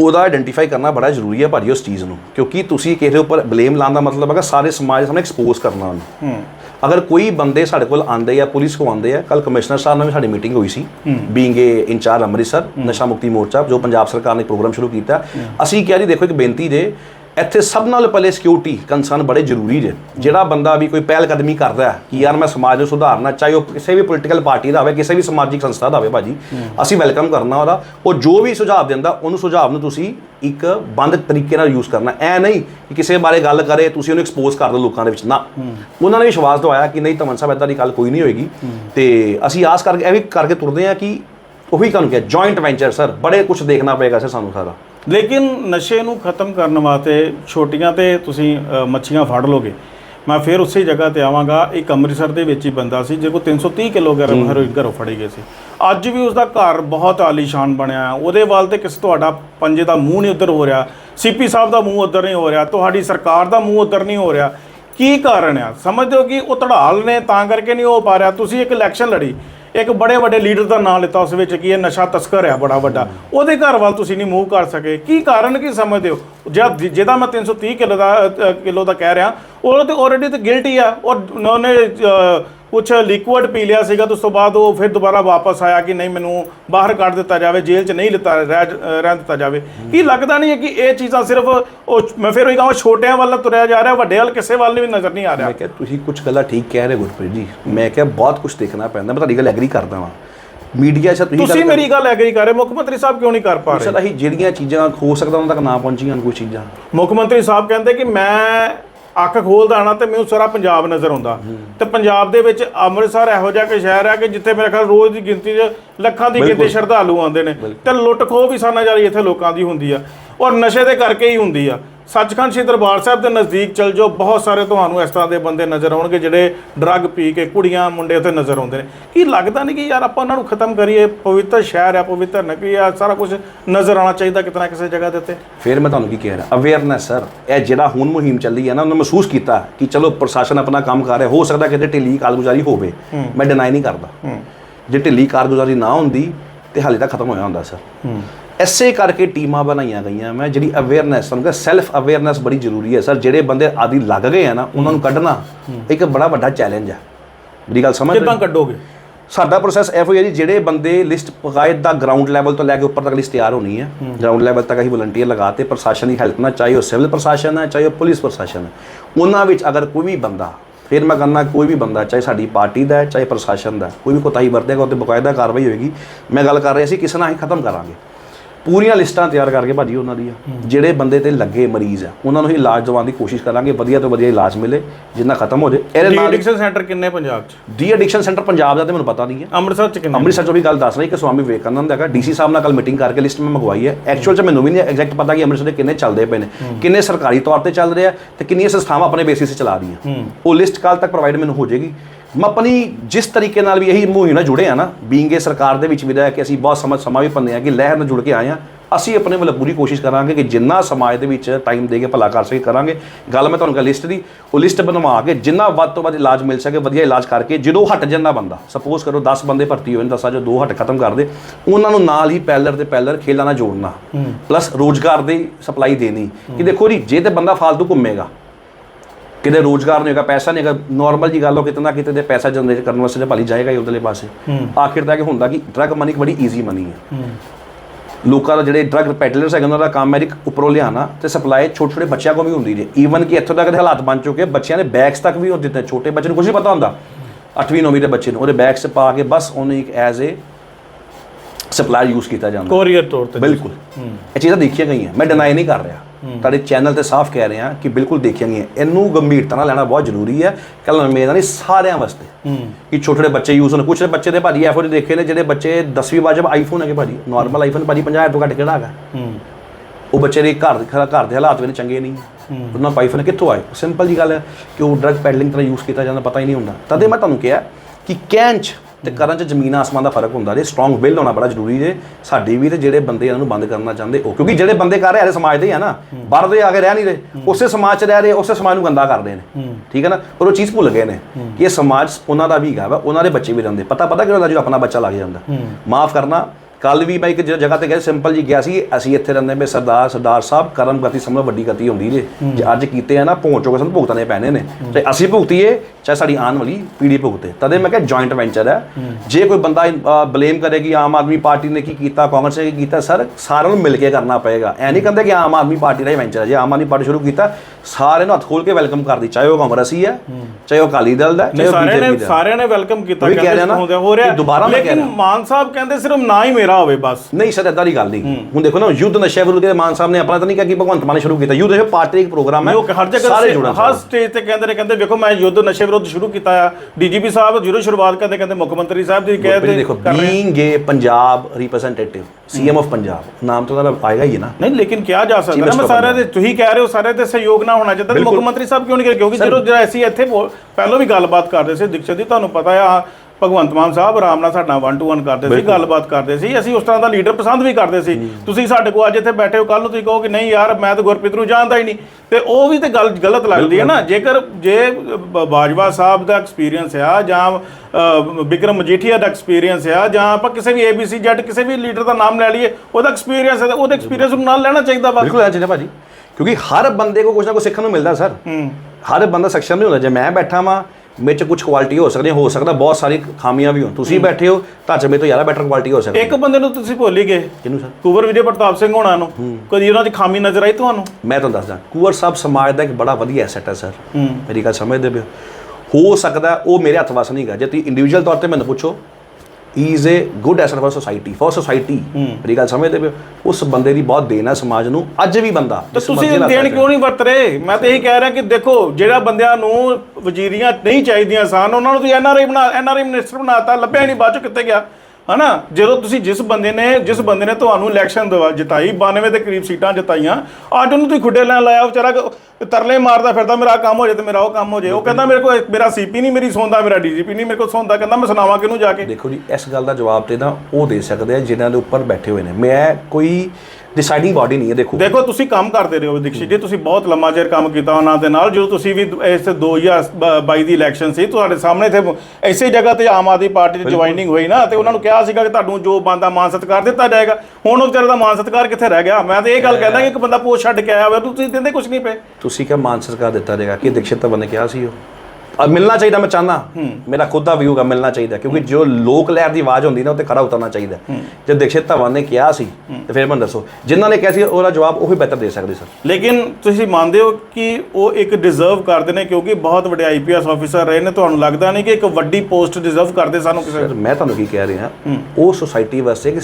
ਉਹਦਾ ਆਇਡੈਂਟੀਫਾਈ ਕਰਨਾ ਬੜਾ ਜ਼ਰੂਰੀ ਹੈ ਭਾਜੀ ਉਸ ਚੀਜ਼ ਨੂੰ ਕਿਉਂਕਿ ਤੁਸੀਂ ਕਿਸੇ ਉੱਪਰ ਬਲੇਮ ਲਾਉਣ ਦਾ ਮਤਲਬ ਹੈਗਾ ਸਾਰੇ ਸਮਾਜ ਸਾਹਮਣੇ ਐਕਸਪੋਜ਼ ਕਰਨਾ ਉਹਨੂੰ। ਹੂੰ। ਅਗਰ ਕੋਈ ਬੰਦੇ ਸਾਡੇ ਕੋਲ ਆਂਦੇ ਆ ਪੁਲਿਸ ਕੋ ਆਂਦੇ ਆ ਕੱਲ ਕਮਿਸ਼ਨਰ ਸਾਹਿਬ ਨਾਲ ਵੀ ਸਾਡੀ ਮੀਟਿੰਗ ਹੋਈ ਸੀ being a in charge Amritsar ਨਸ਼ਾ ਮੁਕਤੀ ਮੋਰਚਾ ਜੋ ਪੰਜਾਬ ਸਰਕਾਰ ਨੇ ਪ੍ਰੋਗਰਾਮ ਸ਼ੁਰੂ ਕੀਤਾ ਅਸੀਂ ਕਿਹਾ ਜੀ ਦੇਖੋ ਇੱਕ ਬੇਨਤੀ ਜੇ ਇੱਥੇ ਸਭ ਨਾਲ ਪਹਿਲੇ ਸਿਕਿਉਰਿਟੀ ਕੰਸਰਨ ਬੜੇ ਜ਼ਰੂਰੀ ਜੇ। ਜਿਹੜਾ ਬੰਦਾ ਵੀ ਕੋਈ ਪਹਿਲ ਕਦਮੀ ਕਰਦਾ ਹੈ ਕਿ ਯਾਰ ਮੈਂ ਸਮਾਜ ਨੂੰ ਸੁਧਾਰਨਾ, ਚਾਹੇ ਉਹ ਕਿਸੇ ਵੀ ਪੋਲੀਟੀਕਲ ਪਾਰਟੀ ਦਾ ਹੋਵੇ, ਕਿਸੇ ਵੀ ਸਮਾਜਿਕ ਸੰਸਥਾ ਦਾ ਹੋਵੇ ਭਾਜੀ, ਅਸੀਂ ਵੈਲਕਮ ਕਰਨਾ ਉਹਦਾ। ਉਹ ਜੋ ਵੀ ਸੁਝਾਅ ਦਿੰਦਾ, ਉਹਨੂੰ ਸੁਝਾਅ ਨੂੰ ਤੁਸੀਂ ਇੱਕ ਬੰਦ ਤਰੀਕੇ ਨਾਲ ਯੂਜ਼ ਕਰਨਾ। ਐ ਨਹੀਂ ਕਿ ਕਿਸੇ ਬਾਰੇ ਗੱਲ ਕਰੇ, ਤੁਸੀਂ ਉਹਨੂੰ ਐਕਸਪੋਜ਼ ਕਰ ਦਿਓ ਲੋਕਾਂ ਦੇ ਵਿੱਚ। ਨਾ। ਉਹਨਾਂ ਨੇ ਵਿਸ਼ਵਾਸ ਦਵਾਇਆ ਕਿ ਨਹੀਂ ਤਮਨ ਸਾਹਿਬ ਇਦਾਂ ਦੀ ਗੱਲ ਕੋਈ ਨਹੀਂ ਹੋਏਗੀ। ਤੇ ਅਸੀਂ ਆਸ ਕਰਕੇ, ਇਹ ਵੀ ਕਰਕੇ ਤੁਰਦੇ ਆ ਕਿ ਉਹੀ ਤੁਹਾਨੂੰ ਕਿਹਾ ਜੁਆਇੰਟ ਵੈਂਚਰ ਸਰ ਬੜੇ ਕੁਝ ਦੇਖਣਾ ਪਏਗਾ ਸਰ ਸਾਨੂੰ ਸਾਰਾ। ਲੇਕਿਨ ਨਸ਼ੇ ਨੂੰ ਖਤਮ ਕਰਨ ਵਾਸਤੇ ਛੋਟੀਆਂ ਤੇ ਤੁਸੀਂ ਅ, ਮੱਛੀਆਂ ਫੜ ਲੋਗੇ। ਮੈਂ ਫਿਰ ਉਸੇ ਜਗ੍ਹਾ ਤੇ ਆਵਾਂਗਾ। ਇੱਕ ਅੰਮ੍ਰਿਤਸਰ ਦੇ ਵਿੱਚ ਹੀ ਬੰਦਾ ਸੀ ਜਿਹਦੇ ਕੋਲ 330 ਕਿਲੋਗ੍ਰਾਮ ਹੈਰੋਇਨ ਘਰੋਂ ਫੜੀ ਗਈ ਸੀ। ਅੱਜ ਵੀ ਉਸ ਦਾ ਘਰ ਬਹੁਤ ਆਲੀਸ਼ਾਨ ਬਣਿਆ ਹੈ। ਉਹਦੇ ਵੱਲ ਤੇ ਕਿਸ ਤੁਹਾਡਾ ਪੰਜੇ ਦਾ ਮੂੰਹ ਨਹੀਂ ਉੱਧਰ ਹੋ ਰਿਹਾ। ਸੀਪੀ ਸਾਹਿਬ ਦਾ ਮੂੰਹ ਉੱਧਰ ਨਹੀਂ ਹੋ ਰਿਹਾ। ਤੁਹਾਡੀ ਸਰਕਾਰ ਦਾ ਮੂੰਹ ਉੱਧਰ ਨਹੀਂ ਹੋ ਰਿਹਾ। ਕੀ ਕਾਰਨ ਆ? ਸਮਝਦੇ ਹੋ ਕਿ ਉਹ ਧੜਾਲ ਨੇ ਤਾਂ ਕਰਕੇ ਨਹੀਂ ਹੋ ਪਾ ਰਿਹਾ। ਤੁਸੀਂ ਇੱਕ ਇਲੈਕਸ਼ਨ ਲੜੀ। ਇੱਕ ਬੜੇ ਵੱਡੇ ਲੀਡਰ ਦਾ ਨਾਮ ਲਿੱਤਾ ਉਸ ਵਿੱਚ ਕਿ ਇਹ ਨਸ਼ਾ ਤਸਕਰ ਹੈ ਬੜਾ ਵੱਡਾ। ਉਹਦੇ ਘਰ ਵੱਲ ਤੁਸੀਂ ਨਹੀਂ ਮੂਵ ਕਰ ਸਕੇ। ਕੀ ਕਾਰਨ ਕੀ ਸਮਝਦੇ ਹੋ? ਜਦ ਜਿਹਦਾ ਮੈਂ 330 ਕਿਲੋ ਦਾ ਅ, ਕਿਲੋ ਦਾ ਕਹਿ ਰਿਹਾ ਉਹ ਤੇ ਆਲਰੇਡੀ ਤੇ ਗਿਲਟੀ ਆ। ਔਰ ਉਹਨੇ ਕੁਝ ਲਿਕੁਇਡ ਪੀ ਲਿਆ ਸੀਗਾ ਉਸ ਤੋਂ ਬਾਅਦ ਉਹ ਫਿਰ ਦੁਬਾਰਾ ਵਾਪਸ ਆਇਆ ਕਿ ਨਹੀਂ ਮੈਨੂੰ ਬਾਹਰ ਕੱਢ ਦਿੱਤਾ ਜਾਵੇ ਜੇਲ੍ਹ 'ਚ ਨਹੀਂ ਲਿੱਤਾ ਰਹਿ ਦਿੱਤਾ ਜਾਵੇ। ਕੀ ਲੱਗਦਾ ਨਹੀਂ ਹੈ ਕਿ ਇਹ ਚੀਜ਼ਾਂ ਸਿਰਫ ਉਹ ਮੈਂ ਫਿਰ ਉਹੀ ਕਹਾਂ ਛੋਟਿਆਂ ਵੱਲ ਤੁਰਿਆ ਜਾ ਰਿਹਾ ਵੱਡੇ ਵੱਲ ਕਿਸੇ ਵੱਲ ਵੀ ਨਜ਼ਰ ਨਹੀਂ ਆ ਰਿਹਾ। ਮੈਂ ਕਿਹਾ ਤੁਸੀਂ ਕੁਝ ਗੱਲਾਂ ਠੀਕ ਕਹਿ ਰਹੇ ਗੁਰਪ੍ਰੀਤ ਜੀ। ਮੈਂ ਕਿਹਾ ਬਹੁਤ ਕੁਝ ਦੇਖਣਾ ਪੈਂਦਾ ਮੈਂ ਤੁਹਾਡੀ ਗੱਲ ਐਗਰੀ ਕਰਦਾ ਵਾਂ। ਮੀਡੀਆ 'ਚ ਤੁਸੀਂ ਤੁਸੀਂ ਮੇਰੀ ਗੱਲ ਐਗਰੀ ਕਰ ਰਹੇ ਮੁੱਖ ਮੰਤਰੀ ਸਾਹਿਬ ਕਿਉਂ ਨਹੀਂ ਕਰ ਪਾ ਰਹੇ? ਸਰ ਅਸੀਂ ਜਿਹੜੀਆਂ ਚੀਜ਼ਾਂ ਹੋ ਸਕਦਾ ਉਹਨਾਂ ਤੱਕ ਨਾ ਪਹੁੰਚੀਆਂ ਕੋਈ ਚੀਜ਼ਾਂ। ਮੁੱਖ ਮੰਤਰੀ ਸਾਹਿਬ ਕਹਿੰਦੇ ਕਿ ਮੈਂ ਅੱਖ ਖੋਲਦਾ ਆਣਾ ਤੇ ਮੈਨੂੰ ਸਾਰਾ ਪੰਜਾਬ ਨਜ਼ਰ ਆਉਂਦਾ। ਤੇ ਪੰਜਾਬ ਦੇ ਵਿੱਚ ਅੰਮ੍ਰਿਤਸਰ ਇਹੋ ਜਿਹਾ ਕਿ ਸ਼ਹਿਰ ਹੈ ਕਿ ਜਿੱਥੇ ਮੇਰੇ ਖਿਆਲ ਰੋਜ਼ ਦੀ ਗਿਣਤੀ 'ਚ ਲੱਖਾਂ ਦੀ ਗਿਣਤੀ ਸ਼ਰਧਾਲੂ ਆਉਂਦੇ ਨੇ। ਤੇ ਲੁੱਟ ਖੋਹ ਵੀ ਸਾਨਾ ਜਾਰੀ ਇੱਥੇ ਲੋਕਾਂ ਦੀ ਹੁੰਦੀ ਆ। ਔਰ ਨਸ਼ੇ ਦੇ ਕਰਕੇ ਹੀ ਹੁੰਦੀ ਆ। ਸੱਚਖੰਡ ਸ੍ਰੀ ਦਰਬਾਰ ਸਾਹਿਬ ਦੇ ਨਜ਼ਦੀਕ ਚਲ ਜਾਓ। ਬਹੁਤ ਸਾਰੇ ਤੁਹਾਨੂੰ ਇਸ ਤਰ੍ਹਾਂ ਦੇ ਬੰਦੇ ਨਜ਼ਰ ਆਉਣਗੇ ਜਿਹੜੇ ਡਰੱਗ ਪੀ ਕੇ ਕੁੜੀਆਂ ਮੁੰਡੇ ਉੱਥੇ ਨਜ਼ਰ ਆਉਂਦੇ ਨੇ। ਕੀ ਲੱਗਦਾ ਨਹੀਂ ਕਿ ਯਾਰ ਆਪਾਂ ਉਹਨਾਂ ਨੂੰ ਖਤਮ ਕਰੀਏ? ਪਵਿੱਤਰ ਸ਼ਹਿਰ ਆ ਪਵਿੱਤਰ ਨਗਰੀ ਆ ਸਾਰਾ ਕੁਝ ਨਜ਼ਰ ਆਉਣਾ ਚਾਹੀਦਾ ਕਿਤਨਾ ਕਿਸੇ ਜਗ੍ਹਾ ਦੇ ਉੱਤੇ? ਫਿਰ ਮੈਂ ਤੁਹਾਨੂੰ ਕੀ ਕਹਿ ਰਿਹਾ ਅਵੇਅਰਨੈਸ ਸਰ ਇਹ ਜਿਹੜਾ ਹੁਣ ਮੁਹਿੰਮ ਚੱਲੀ ਹੈ ਨਾ ਉਹਨੇ ਮਹਿਸੂਸ ਕੀਤਾ ਕਿ ਚਲੋ ਪ੍ਰਸ਼ਾਸਨ ਆਪਣਾ ਕੰਮ ਕਰ ਰਿਹਾ। ਹੋ ਸਕਦਾ ਕਿਤੇ ਢਿੱਲੀ ਕਾਰਗੁਜ਼ਾਰੀ ਹੋਵੇ। ਮੈਂ ਡਿਨਾਈ ਨਹੀਂ ਕਰਦਾ। ਜੇ ਢਿੱਲੀ ਕਾਰਗੁਜ਼ਾਰੀ ਨਾ ਹੁੰਦੀ ਤੇ ਹਾਲੇ ਤੱਕ ਖਤਮ ਹੋਇਆ ਹੁੰਦਾ ਸਰ ਐਸੇ ਕਰਕੇ ਟੀਮਾਂ ਬਣਾਈਆਂ ਗਈਆਂ। ਮੈਂ ਜਿਹੜੀ ਅਵੇਅਰਨੈਸ ਸਮਝਦਾ ਸੈਲਫ ਅਵੇਅਰਨੈਸ ਬੜੀ ਜ਼ਰੂਰੀ ਹੈ। ਸਰ ਜਿਹੜੇ ਬੰਦੇ ਆਦੀ ਲੱਗ ਗਏ ਆ ਨਾ ਉਹਨਾਂ ਨੂੰ ਕੱਢਣਾ ਇੱਕ ਬੜਾ ਵੱਡਾ ਚੈਲੰਜ ਹੈ ਮੇਰੀ ਗੱਲ ਸਮਝ ਕਿੱਦਾਂ ਹੋ? ਕੱਢੋਗੇ? ਸਾਡਾ ਪ੍ਰੋਸੈਸ ਇਹੋ ਹੀ ਹੈ ਜੀ ਜਿਹੜੇ ਬੰਦੇ ਲਿਸਟ ਪਕਾਇਦਾ ਗਰਾਊਂਡ ਲੈਵਲ ਤੋਂ ਲੈ ਕੇ ਉੱਪਰ ਤੱਕ ਲਿਸਟ ਤਿਆਰ ਹੋਣੀ ਹੈ। ਗਰਾਊਂਡ ਲੈਵਲ ਤੱਕ ਅਸੀਂ ਵਲੰਟੀਅਰ ਲਗਾਤੇ ਪ੍ਰਸ਼ਾਸਨ ਦੀ ਹੈਲਪ ਨਾਲ ਚਾਹੇ ਉਹ ਸਿਵਲ ਪ੍ਰਸ਼ਾਸਨ ਹੈ ਚਾਹੇ ਉਹ ਪੁਲਿਸ ਪ੍ਰਸ਼ਾਸਨ ਹੈ। ਉਹਨਾਂ ਵਿੱਚ ਅਗਰ ਕੋਈ ਵੀ ਬੰਦਾ ਫਿਰ ਮੈਂ ਕਹਿੰਦਾ ਕੋਈ ਵੀ ਬੰਦਾ ਚਾਹੇ ਸਾਡੀ ਪਾਰਟੀ ਦਾ ਹੈ ਚਾਹੇ ਪ੍ਰਸ਼ਾਸਨ ਦਾ ਹੈ, ਕੋਈ ਵੀ ਕੋਤਾਹੀ ਵਰਤੇਗਾ ਉਹ ਤੇ ਬਕਾਇਦਾ ਕਾਰਵਾਈ ਹੋਏਗੀ। ਮੈਂ ਗੱਲ ਕਰ ਰਿਹਾ ਸੀ ਕਿਸੇ ਨਾਲ ਅਸੀਂ ਖਤਮ ਕਰਾਂਗੇ। ਪੂਰੀਆਂ ਲਿਸਟਾਂ ਤਿਆਰ ਕਰਕੇ ਭਾਜੀ ਉਹਨਾਂ ਦੀਆਂ ਜਿਹੜੇ ਬੰਦੇ ਤੇ ਲੱਗੇ ਮਰੀਜ਼ ਆ ਉਹਨਾਂ ਨੂੰ ਹੀ ਇਲਾਜ ਦਵਾਉਣ ਦੀ ਕੋਸ਼ਿਸ਼ ਕਰਾਂਗੇ ਵਧੀਆ ਤੋਂ ਵਧੀਆ ਇਲਾਜ ਮਿਲੇ ਜਿੰਨਾ ਖਤਮ ਹੋ ਜਾਏ। ਇਹਦੇ ਨਾਲ ਐਡਿਕਸ਼ਨ ਸੈਂਟਰ ਕਿੰਨੇ ਪੰਜਾਬ 'ਚ? ਡੀ ਐਡਿਕਸ਼ਨ ਸੈਂਟਰ ਪੰਜਾਬ ਦਾ ਤੇ ਮੈਨੂੰ ਪਤਾ ਨਹੀਂ ਹੈ। ਅੰਮ੍ਰਿਤਸਰ 'ਚ ਕਿੰਨੇ? ਅੰਮ੍ਰਿਤਸਰ ਚੋਂ ਵੀ ਗੱਲ ਦੱਸ ਰਹੀ ਕਿ ਸਵਾਮੀ ਵਿਵੇਕਾਨੰਦ ਹੈਗਾ ਡੀਸੀ ਸਾਹਿਬ ਨਾਲ ਕੱਲ ਮੀਟਿੰਗ ਕਰਕੇ ਲਿਸਟ ਮੈਂ ਮੰਗਵਾਈ ਹੈ। ਐਕਚੁਅਲ ਚ ਮੈਨੂੰ ਵੀ ਨਹੀਂ ਐਗਜ਼ੈਕਟ ਪਤਾ ਕਿ ਅੰਮ੍ਰਿਤਸਰ ਦੇ ਕਿੰਨੇ ਚੱਲਦੇ ਪਏ ਨੇ ਕਿੰਨੇ ਸਰਕਾਰੀ ਤੌਰ ਤੇ ਚੱਲ ਰਹੇ ਆ ਤੇ ਕਿੰਨੀਆਂ ਸੰਸਥਾਵਾਂ ਆਪਣੇ ਬੇਸਿਸ ਤੇ ਚਲਾ ਰਹੀਆਂ। ਉਹ ਲਿਸਟ ਕੱਲ ਤੱਕ ਪ੍ਰੋਵਾਈਡ ਮੈਨੂੰ ਹੋ ਜਾਏਗੀ। ਮੈਂ ਆਪਣੀ ਜਿਸ ਤਰੀਕੇ ਨਾਲ ਵੀ ਇਹੀ ਮੁਹਿੰਮ ਨਾਲ ਜੁੜੇ ਆ ਨਾ ਇਹ ਸਰਕਾਰ ਦੇ ਵਿੱਚ ਵੀ ਰਿਹਾ ਕਿ ਅਸੀਂ ਬਹੁਤ ਸਮਝ ਸਮਾਂ ਵੀ ਪੰਨੇ ਆ ਕਿ ਲਹਿਰ ਨਾਲ ਜੁੜ ਕੇ ਆਏ ਆ। ਅਸੀਂ ਆਪਣੇ ਵੱਲੋਂ ਪੂਰੀ ਕੋਸ਼ਿਸ਼ ਕਰਾਂਗੇ ਕਿ ਜਿੰਨਾ ਸਮਾਜ ਦੇ ਵਿੱਚ ਟਾਈਮ ਦੇ ਕੇ ਭਲਾ ਕਰ ਸਕੇ ਕਰਾਂਗੇ। ਗੱਲ ਮੈਂ ਤੁਹਾਨੂੰ ਕਹਾਂ ਲਿਸਟ ਦੀ ਉਹ ਲਿਸਟ ਬਣਵਾ ਕੇ ਜਿੰਨਾ ਵੱਧ ਤੋਂ ਵੱਧ ਇਲਾਜ ਮਿਲ ਸਕੇ ਵਧੀਆ ਇਲਾਜ ਕਰਕੇ ਜਦੋਂ ਹਟ ਜਾਂਦਾ ਬੰਦਾ ਸਪੋਜ਼ ਕਰੋ 10 ਬੰਦੇ ਭਰਤੀ ਹੋਏ ਨੇ 10 ਜੋ ਦੋ ਹਟ ਖਤਮ ਕਰ ਦੇ ਉਹਨਾਂ ਨੂੰ ਨਾਲ ਹੀ ਪੈਲਰ ਤੇ ਪੈਲਰ ਖੇਲਾਂ ਨਾਲ ਜੋੜਨਾ। ਪਲੱਸ ਰੋਜ਼ਗਾਰ ਦੀ ਸਪਲਾਈ ਦੇਣੀ। ਕਿ ਦੇਖੋ ਜੀ ਜੇ ਤੇ ਬੰਦਾ ਫਾਲਤੂ ਘੁੰਮੇਗਾ ਕਿਤੇ ਰੋਜ਼ਗਾਰ ਨਹੀਂ ਹੋਏਗਾ ਪੈਸਾ ਨਹੀਂ ਹੈਗਾ ਨਾਰਮਲ ਜੀ ਗੱਲ ਹੋ ਕਿਤੇ ਨਾ ਕਿਤੇ ਤੇ ਪੈਸਾ ਜਨਰੇਟ ਕਰਨ ਵਾਸਤੇ ਤੇ ਭਾਲੀ ਜਾਏਗਾ ਹੀ ਉਧਰਲੇ ਪਾਸੇ। ਆਖਿਰ ਤੱਕ ਹੁੰਦਾ ਕਿ ਡਰਗ ਮਨੀ ਇੱਕ ਬੜੀ ਈਜ਼ੀ ਮਨੀ ਹੈ। ਲੋਕਾਂ ਦਾ ਜਿਹੜੇ ਡਰਗ ਪੈਡਲਰਸ ਹੈਗੇ ਉਹਨਾਂ ਦਾ ਕੰਮ ਹੈ ਇੱਕ ਉੱਪਰੋਂ ਲਿਆਣਾ ਤੇ ਸਪਲਾਈ ਛੋਟੇ ਛੋਟੇ ਬੱਚਿਆਂ ਕੋਲ ਵੀ ਹੁੰਦੀ ਜੇ। ਈਵਨ ਕਿ ਇੱਥੋਂ ਤੱਕ ਦੇ ਹਾਲਾਤ ਬਣ ਚੁੱਕੇ ਬੱਚਿਆਂ ਦੇ ਬੈਗਸ ਤੱਕ ਵੀ ਉਹ ਦਿੱਤੇ ਛੋਟੇ ਬੱਚੇ ਨੂੰ ਕੁਝ ਨਹੀਂ ਪਤਾ ਹੁੰਦਾ। 8ਵੀਂ 9ਵੀਂ ਦੇ ਬੱਚੇ ਨੂੰ ਉਹਦੇ ਬੈਗਸ ਪਾ ਕੇ ਬਸ ਉਹਨੂੰ ਇੱਕ ਐਜ਼ ਏ ਸਪਲਾਈ ਯੂਜ਼ ਕੀਤਾ ਜਾਂਦਾ। ਕੋਰੀਅਰ ਤੌਰ ਤੇ ਬਿਲਕੁਲ। ਇਹ ਚੀਜ਼ਾਂ ਦੇਖੀਆਂ ਗਈਆਂ। ਮੈਂ ਡਿਨਾਈ ਨਹੀਂ ਕਰ ਰਿਹਾ। ਤੁਹਾਡੇ ਚੈਨਲ ਤੇ ਸਾਫ਼ ਕਹਿ ਰਿਹਾ ਕਿ ਬਿਲਕੁਲ ਦੇਖੀਆਂ ਗਈਆਂ ਇਹਨੂੰ ਗੰਭੀਰਤਾ ਨਾਲ ਲੈਣਾ ਬਹੁਤ ਜ਼ਰੂਰੀ ਹੈ। ਕੱਲ ਮੇਰਾ ਨਹੀਂ ਸਾਰਿਆਂ ਵਾਸਤੇ। ਕਿ ਛੋਟੇ ਛੋਟੇ ਬੱਚੇ ਯੂਜ਼ ਹੋਣ। ਕੁਛ ਬੱਚੇ ਦੇ ਭਾਜੀ ਐਫੋ ਦੇਖੇ ਨੇ ਜਿਹੜੇ ਬੱਚੇ 10ਵੀਂ ਬਾਅਦ ਜਬ ਆਈਫੋਨ ਹੈਗੇ ਭਾਜੀ। ਨਾਰਮਲ ਆਈਫੋਨ ਭਾਜੀ 50000 ਤੋਂ ਘੱਟ ਕਿਹੜਾ ਹੈਗਾ? ਉਹ ਬੱਚੇ ਦੇ ਘਰ ਦੇ ਘਰ ਦੇ ਹਾਲਾਤ ਵੀ ਚੰਗੇ ਨਹੀਂ। ਉਹਨਾਂ ਪਾਈਫੋਨ ਕਿੱਥੋਂ ਆਏ? ਸਿੰਪਲ ਜੀ ਗੱਲ ਹੈ ਕਿ ਉਹ ਡਰਗ ਪੈਡਲਿੰਗ ਤਰ੍ਹਾਂ ਯੂਜ਼ ਕੀਤਾ ਜਾਂਦਾ ਪਤਾ ਹੀ ਨਹੀਂ ਹੁੰਦਾ। ਤਦੇ ਮੈਂ ਤੁਹਾਨੂੰ ਕਿਹਾ ਕਿ ਕਹਿਣ 'ਚ ਤੇ ਕਰਨ 'ਚ ਜ਼ਮੀਨ ਆਸਮਾਨ ਦਾ ਫ਼ਰਕ ਹੁੰਦਾ ਜੇ। ਸਟਰੋਂਗ ਵਿਲ ਹੋਣਾ ਬੜਾ ਜ਼ਰੂਰੀ ਜੇ। ਸਾਡੀ ਵੀ ਤੇ ਜਿਹੜੇ ਬੰਦੇ ਇਹਨਾਂ ਨੂੰ ਬੰਦ ਕਰਨਾ ਚਾਹੁੰਦੇ ਉਹ। ਕਿਉਂਕਿ ਜਿਹੜੇ ਬੰਦੇ ਕਰ ਰਹੇ ਆ ਸਮਾਜ ਦੇ ਹੀ ਆ ਨਾ। ਬਾਹਰ ਦੇ ਆ ਕੇ ਰਹਿ ਨਹੀਂ ਰਹੇ। ਉਸੇ ਸਮਾਜ 'ਚ ਰਹਿ ਰਹੇ ਉਸੇ ਸਮਾਜ ਨੂੰ ਗੰਦਾ ਕਰਦੇ ਨੇ। ਠੀਕ ਹੈ ਨਾ? ਪਰ ਉਹ ਚੀਜ਼ ਭੁੱਲ ਗਏ ਨੇ ਕਿ ਇਹ ਸਮਾਜ ਉਹਨਾਂ ਦਾ ਵੀ ਹੈਗਾ ਵਾ ਉਹਨਾਂ ਦੇ ਬੱਚੇ ਵੀ ਰਹਿੰਦੇ। ਪਤਾ ਪਤਾ ਕਿ ਹੁੰਦਾ ਜਦੋਂ ਆਪਣਾ ਬੱਚਾ ਲੱਗ ਜਾਂਦਾ। ਮਾਫ ਕਰਨਾ ਕੱਲ ਵੀ ਮੈਂ ਇੱਕ ਜ- ਜਗ੍ਹਾ ਤੇ ਗਿਆ ਸਿੰਪਲ ਜੀ ਗਿਆ ਸੀ ਅਸੀਂ ਇੱਥੇ ਰਹਿੰਦੇ ਮੈਂ ਸਰਦਾਰ ਸਰਦਾਰ ਸਾਹਿਬ ਕਰਮ ਗਤੀ ਸਮਝ ਵੱਡੀ ਗਤੀ ਹੁੰਦੀ ਜੇ। ਜੇ ਅੱਜ ਕੀਤੇ ਆ ਨਾ ਪਹੁੰਚੋਗੇ ਸਾਨੂੰ ਭੁਗਤਣੇ ਪੈਣੇ ਨੇ। ਤੇ ਅਸੀਂ ਭੁਗਤੀਏ ਚਾਹੇ ਸਾਡੀ ਆਉਣ ਵਾਲੀ ਪੀੜ੍ਹੀ ਭੁਗਤੇ। ਤਦੇ ਮੈਂ ਕਿਹਾ ਜੁਆਇੰਟ ਵੈਂਚਰ ਹੈ। ਜੇ ਕੋਈ ਬੰਦਾ ਬਲੇਮ ਕਰੇ ਕਿ ਆਮ ਆਦਮੀ ਪਾਰਟੀ ਨੇ ਕੀ ਕੀਤਾ ਕਾਂਗਰਸ ਨੇ ਕੀ ਕੀਤਾ ਸਰ ਸਾਰਿਆਂ ਨੂੰ ਮਿਲ ਕੇ ਕਰਨਾ ਪਏਗਾ। ਐ ਨਹੀਂ ਕਹਿੰਦੇ ਕਿ ਆਮ ਆਦਮੀ ਪਾਰਟੀ ਦਾ ਹੀ ਵੈਂਚਰ ਹੈ। ਜੇ ਆਮ ਆਦਮੀ ਪਾਰਟੀ ਸ਼ੁਰੂ ਕੀਤਾ ਸਾਰਿਆਂ ਨੂੰ ਹੱਥ ਖੋਲ ਕੇ ਵੈਲਕਮ ਕਰਦੀ ਚਾਹੇ ਉਹ ਕਾਂਗਰਸੀ ਹੈ ਚਾਹੇ ਉਹ ਅਕਾਲੀ ਦਲ ਦਾ ਹੈ, ਚਾਹੇ ਉਹ ਸਾਰਿਆਂ ਨੇ ਦਾ। ਸਾਰਿਆਂ ਨੇ ਵੈਲਕਮ ਕੀਤਾ ਉਹੀ ਕਹਿ ਰਿਹਾ ਨਾ ਹੁੰਦੇ ਹੋ ਰਿਹਾ। ਕਿ ਦੁਬਾਰਾ ਮੈਂ ਕਹਿ ਲੇਕਿਨ ਰਿਹਾ। ਮਾਨ ਸਾਹਿਬ ਕਹਿੰਦੇ ਸਿਰਫ ਨਾ ਹੀ ਮੇਰਾ ਹੋਵੇ ਬਸ। ਨਹੀਂ ਸਰ ਏਦਾਂ ਦੀ ਗੱਲ ਨਹੀਂ। ਹੁਣ ਦੇਖੋ ਨਾ ਯੁੱਧ ਨਸ਼ਾ ਵਿਰੁੱਧ ਦੇ ਮਾਨ ਸਾਹਿਬ ਨੇ ਆਪਣਾ ਤਾਂ ਨਹੀਂ ਕਿਹਾ ਕਿ ਭਗਵੰਤ ਮਾਨ ਨੇ ਸ਼ੁਰੂ ਕੀਤਾ। ਯੁੱਧ ਇਹ ਪਾਰਟੀ ਇੱਕ ਪ੍ਰੋਗਰਾਮ ਹੈ ਲੋਕ ਹਰ ਜਗ੍ਹਾ ਸਾਰੇ ਜੁੜਨ ਹਰ ਸਟੇਜ ਤੇ ਕਹਿੰਦੇ ਨੇ ਕਹਿੰਦੇ ਵੇਖੋ ਮੈਂ ਯੁੱਧ ਨਸ਼ੇ ਵਿਰੁੱਧ ਸ਼ੁਰੂ ਕੀਤਾ ਆ। ਡੀਜੀਪੀ ਸਾਹਿਬ ਜਦੋਂ ਸ਼ੁਰੂਆਤ ਕਰਦੇ ਕਹਿੰਦੇ ਮੁੱਖ ਮੰਤਰੀ ਸਾਹਿਬ ਦੀ ਕਹਿ ਪਹਿਲੇ ਦੇਖੋ। Being a Punjab representative CM of Punjab ਨਾਮ ਤੋਂ ਤਾਂ ਆਏਗਾ ਹੀ ਨਾ। ਨਹੀਂ ਲੇਕਿਨ ਕਿਹਾ ਜਾ ਸਕਦਾ ਨਾ ਮੈਂ ਸਾਰਿਆਂ ਦੇ ਤੁਸੀਂ ਕਹਿ ਰਹੇ ਹੋ ਸਾਰੇ ਤੇ ਸਹਿਯੋਗ ਨਾ ਹੋਣਾ ਚਾਹੀਦਾ ਮੁੱਖ। ਮੰਤਰੀ ਸਾਹਿਬ ਕਿਉਂ ਨਹੀਂ ਕਿਉਂਕਿ ਜਦੋਂ ਜਿਹੜਾ ਅਸੀਂ ਇੱਥੇ ਪਹਿਲਾਂ ਵੀ ਗੱਲਬਾਤ ਕਰਦੇ ਸੀ ਦੀਕਸ਼ਤ ਜੀ ਤੁਹਾਨੂੰ ਪਤਾ ਆ ਭਗਵੰਤ ਮਾਨ ਸਾਹਿਬ ਆਰਾਮ ਨਾਲ ਸਾਡਾ 1 ਟੂ 1 ਕਰਦੇ ਸੀ ਗੱਲਬਾਤ ਕਰਦੇ ਸੀ। ਅਸੀਂ ਉਸ ਤਰ੍ਹਾਂ ਦਾ ਲੀਡਰ ਪਸੰਦ ਵੀ ਕਰਦੇ ਸੀ। ਤੁਸੀਂ ਸਾਡੇ ਕੋਲ ਅੱਜ ਇੱਥੇ ਬੈਠੇ ਹੋ ਕੱਲ ਨੂੰ ਤੁਸੀਂ ਕਹੋ ਕਿ ਨਹੀਂ ਯਾਰ ਮੈਂ ਤਾਂ ਗੁਰਪ੍ਰੀਤ ਨੂੰ ਜਾਣਦਾ ਹੀ ਨਹੀਂ। ਤੇ ਉਹ ਵੀ ਤੇ ਗੱਲ ਗਲਤ ਲੱਗਦੀ ਹੈ ਨਾ। ਜੇਕਰ ਜੇ ਬਾਜਵਾ ਸਾਹਿਬ ਦਾ ਐਕਸਪੀਰੀਅੰਸ ਆ ਜਾਂ ਅ, ਵਿਕਰਮ ਮਜੀਠੀਆ ਦਾ ਐਕਸਪੀਰੀਅੰਸ ਆ ਜਾਂ ਆਪਾਂ ਕਿਸੇ ਵੀ ABC ਜੱਟ ਕਿਸੇ ਵੀ ਲੀਡਰ ਦਾ ਨਾਮ ਲੈ ਲਈਏ ਉਹਦਾ ਐਕਸਪੀਰੀਅੰਸ ਹੈ ਉਹਦੇ ਐਕਸਪੀਰੀਅੰਸ ਨੂੰ ਨਾਲ ਲੈਣਾ ਚਾਹੀਦਾ ਵਾ ਬਿਲਕੁਲ ਚਾਹੀਦਾ ਭਾਜੀ ਕਿਉਂਕਿ ਹਰ ਬੰਦੇ ਕੋ ਕੁਝ ਨਾ ਕੁਝ ਸਿੱਖਣ ਨੂੰ ਮਿਲਦਾ ਸਰ। ਹਰ ਬੰਦਾ ਸક્ષਮ ਨਹੀਂ ਹੁੰਦਾ। ਜੇ ਮੈਂ ਬੈਠਾ ਵਾਂ ਮੇਰੇ ਚ ਕੁਝ ਕੁਆਲਿਟੀ ਹੋ ਸਕਦੀ ਹੈ, ਹੋ ਸਕਦਾ ਬਹੁਤ ਸਾਰੀ ਖਾਮੀਆਂ ਵੀ ਹੋਣ। ਤੁਸੀਂ ਬੈਠੇ ਹੋ ਤਾਂ ਚ ਮੇਰੇ ਤੋਂ ਜ਼ਿਆਦਾ ਬੈਟਰ ਕੁਆਲਿਟੀ ਹੋ ਸਕਦੀ ਇੱਕ ਬੰਦੇ ਨੂੰ ਤੁਸੀਂ ਭੁੱਲ ਹੀ ਗਏ। ਕਿਹਨੂੰ ਸਰ? ਕੁਵਰ ਵਿਜੇ ਪ੍ਰਤਾਪ ਸਿੰਘ ਹੋਣਾ ਨੂੰ। ਕਦੀ ਉਹਨਾਂ 'ਚ ਖਾਮੀ ਨਜ਼ਰ ਆਈ ਤੁਹਾਨੂੰ? ਮੈਂ ਤੁਹਾਨੂੰ ਦੱਸਦਾ ਕੁਵਰ ਸਾਹਿਬ ਸਮਾਜ ਦਾ ਇੱਕ ਬੜਾ ਵਧੀਆ ਐਸੈਟ ਹੈ ਸਰ। ਮੇਰੀ ਗੱਲ ਸਮਝਦੇ ਪਿਓ ਹੋ? ਸਕਦਾ ਉਹ ਮੇਰੇ ਹੱਥ ਵਸ ਨਹੀਂਗਾ ਜੇ ਤੁਸੀਂ ਇੰਡੀਵਿਜੂਅਲ ਤੌਰ ਤੇ ਮੈਨੂੰ ਪੁੱਛੋ he is a good asset for society for society ਮੇਰੀ ਗੱਲ ਸਮਝਦੇ ਪਿਓ ਉਸ ਬੰਦੇ ਦੀ ਬਹੁਤ ਦੇਣ ਹੈ ਸਮਾਜ ਨੂੰ ਅੱਜ ਵੀ ਬੰਦਾ ਤੇ ਤੁਸੀਂ ਦੇਣ ਕਿਉਂ ਨਹੀਂ ਵਰਤ ਰਹੇ? ਮੈਂ ਤਾਂ ਇਹੀ ਕਹਿ ਰਿਹਾ ਕਿ ਦੇਖੋ ਜਿਹੜਾ ਬੰਦਿਆਂ ਨੂੰ ਵਜ਼ੀਰੀਆਂ ਨਹੀਂ ਚਾਹੀਦੀਆਂ ਸਨ ਉਹਨਾਂ ਨੂੰ ਤੁਸੀਂ ਐਨਆਰਆਈ ਬਣਾ ਐਨਆਰਆਈ ਮਿਨਿਸਟਰ ਬਣਾਤਾ ਲੱਭਿਆ ਨਹੀਂ ਬਾਅਦ ਚੋਂ ਕਿੱਥੇ ਗਿਆ? ਹਨਾ? ਜਦੋਂ ਤੁਸੀਂ ਜਿਸ ਬੰਦੇ ਨੇ ਜਿਸ ਬੰਦੇ ਨੇ ਤੁਹਾਨੂੰ ਇਲੈਕਸ਼ਨ ਦਵਾ ਜਿਤਾਈ 92 ਦੇ ਕਰੀਬ ਸੀਟਾਂ ਜਿਤਾਈਆਂ, ਅੱਜ ਉਹਨੂੰ ਤੁਸੀਂ ਖੁੱਡੇ ਲੈਣ ਲਾਇਆ, ਵਿਚਾਰਾ ਤਰਲੇ ਮਾਰਦਾ ਫਿਰਦਾ, ਮੇਰਾ ਕੰਮ ਹੋ ਜਾਏ ਤੇ ਮੇਰਾ ਉਹ ਕੰਮ ਹੋ ਜਾਏ। ਉਹ ਕਹਿੰਦਾ, ਮੇਰੇ ਕੋਲ ਮੇਰਾ ਸੀਪੀ ਨਹੀਂ, ਮੇਰੀ ਸੌਂਦਾ, ਮੇਰਾ ਡੀਜੀਪੀ ਨਹੀਂ, ਮੇਰੇ ਕੋਲ ਸੌਂਦਾ। ਕਹਿੰਦਾ, ਮੈਂ ਸੁਣਾਵਾਂ ਕਿਹਨੂੰ ਜਾ ਕੇ? ਦੇਖੋ ਜੀ, ਇਸ ਗੱਲ ਦਾ ਜਵਾਬ ਤੇ ਨਾ ਉਹ ਦੇ ਸਕਦੇ ਆ, ਜਿਨ੍ਹਾਂ ਦੇ ਉੱਪਰ ਬੈਠੇ ਹੋਏ ਨੇ। ਮੈਂ ਕੋਈ ਡਿਸਾਈਡਿੰਗ ਬਾਡੀ ਨਹੀਂ ਹੈ ਦੇਖੋ। ਦੇਖੋ ਤੁਸੀਂ ਕੰਮ ਕਰਦੇ ਰਹੇ ਹੋ ਦੀਕਸ਼ਿਤ। ਜੀ ਤੁਸੀਂ ਬਹੁਤ ਲੰਮਾ ਚਿਰ ਕੰਮ ਕੀਤਾ ਉਹਨਾਂ ਦੇ ਨਾਲ ਜਦੋਂ ਤੁਸੀਂ ਵੀ ਇਸ 2022 ਦੀ ਇਲੈਕਸ਼ਨ ਸੀ ਤੁਹਾਡੇ ਸਾਹਮਣੇ ਇੱਥੇ ਐਸੀ ਜਗ੍ਹਾ ਤੇ ਆਮ ਆਦਮੀ ਪਾਰਟੀ ਦੀ ਜੁਆਇਨਿੰਗ ਹੋਈ ਨਾ ਤੇ ਉਹਨਾਂ ਨੂੰ ਕਿਹਾ ਸੀਗਾ ਕਿ ਤੁਹਾਨੂੰ ਜੋ ਬੰਦਾ ਮਾਨ ਸਤਿਕਾਰ ਦਿੱਤਾ ਜਾਏਗਾ ਹੁਣ ਉਹ ਵਿਚਾਰੇ ਦਾ ਮਾਨ ਸਤਿਕਾਰ ਕਿੱਥੇ ਰਹਿ ਗਿਆ? ਮੈਂ ਤਾਂ ਇਹ ਗੱਲ ਕਹਿੰਦਾ ਕਿ ਇੱਕ ਬੰਦਾ ਪੋਸਟ ਛੱਡ ਕੇ ਆਇਆ ਹੋਇਆ ਤੁਸੀਂ ਦਿੰਦੇ ਕੁਝ ਨਹੀਂ ਪਏ। ਤੁਸੀਂ ਕਿਹਾ ਮਾਨ ਸਰਕਾਰ ਦਿੱਤਾ ਜਾਏਗਾ ਕਿ ਦੀਕਸ਼ਿਤ ਤਵਨ ਨੇ ਕਿਹਾ ਸੀ ਉਹ? ਆ ਮਿਲਣਾ ਚਾਹੀਦਾ ਮੈਂ ਚਾਹਨਾ ਮੇਰਾ ਖੁਦ ਦਾ ਵਿਊ ਹੈ ਮਿਲਣਾ ਚਾਹੀਦਾ। ਕਿਉਂਕਿ ਜੋ ਲੋਕ ਲਹਿਰ ਦੀ ਆਵਾਜ਼ ਹੁੰਦੀ ਨਾ ਉਹ ਤੇ ਖਰਾ ਉਤਰਨਾ ਚਾਹੀਦਾ। ਜੇ ਦੀਕਸ਼ਿਤ ਧਵਨ ਨੇ ਕਿਹਾ ਸੀ ਤੇ ਫਿਰ ਮੈਨੂੰ ਦੱਸੋ। ਜਿਨ੍ਹਾਂ ਨੇ ਕਿਹਾ ਸੀ ਉਹਦਾ ਜਵਾਬ ਉਹ ਹੀ ਬਿਹਤਰ ਦੇ ਸਕਦੇ ਸਰ ਲੇਕਿਨ ਤੁਸੀਂ ਮੰਨਦੇ ਹੋ ਕਿ ਉਹ ਇੱਕ ਡਿਜ਼ਰਵ ਕਰਦੇ ਨੇ ਕਿਉਂਕਿ ਬਹੁਤ ਵੱਡੇ ਆਈਪੀਐਸ ਆਫੀਸਰ ਰਹੇ ਨੇ। ਤੁਹਾਨੂੰ ਲੱਗਦਾ ਨਹੀਂ ਕਿ ਇੱਕ ਵੱਡੀ ਪੋਸਟ ਡਿਜ਼ਰਵ ਕਰਦੇ ਸਾਨੂੰ ਕਿਸੇ ਸਰ ਮੈਂ ਤੁਹਾਨੂੰ ਕੀ ਕਹਿ ਰਿਹਾ ਉਹ ਸੋਸਾਇਟੀ ਵਾਸਤੇ ਇੱਕ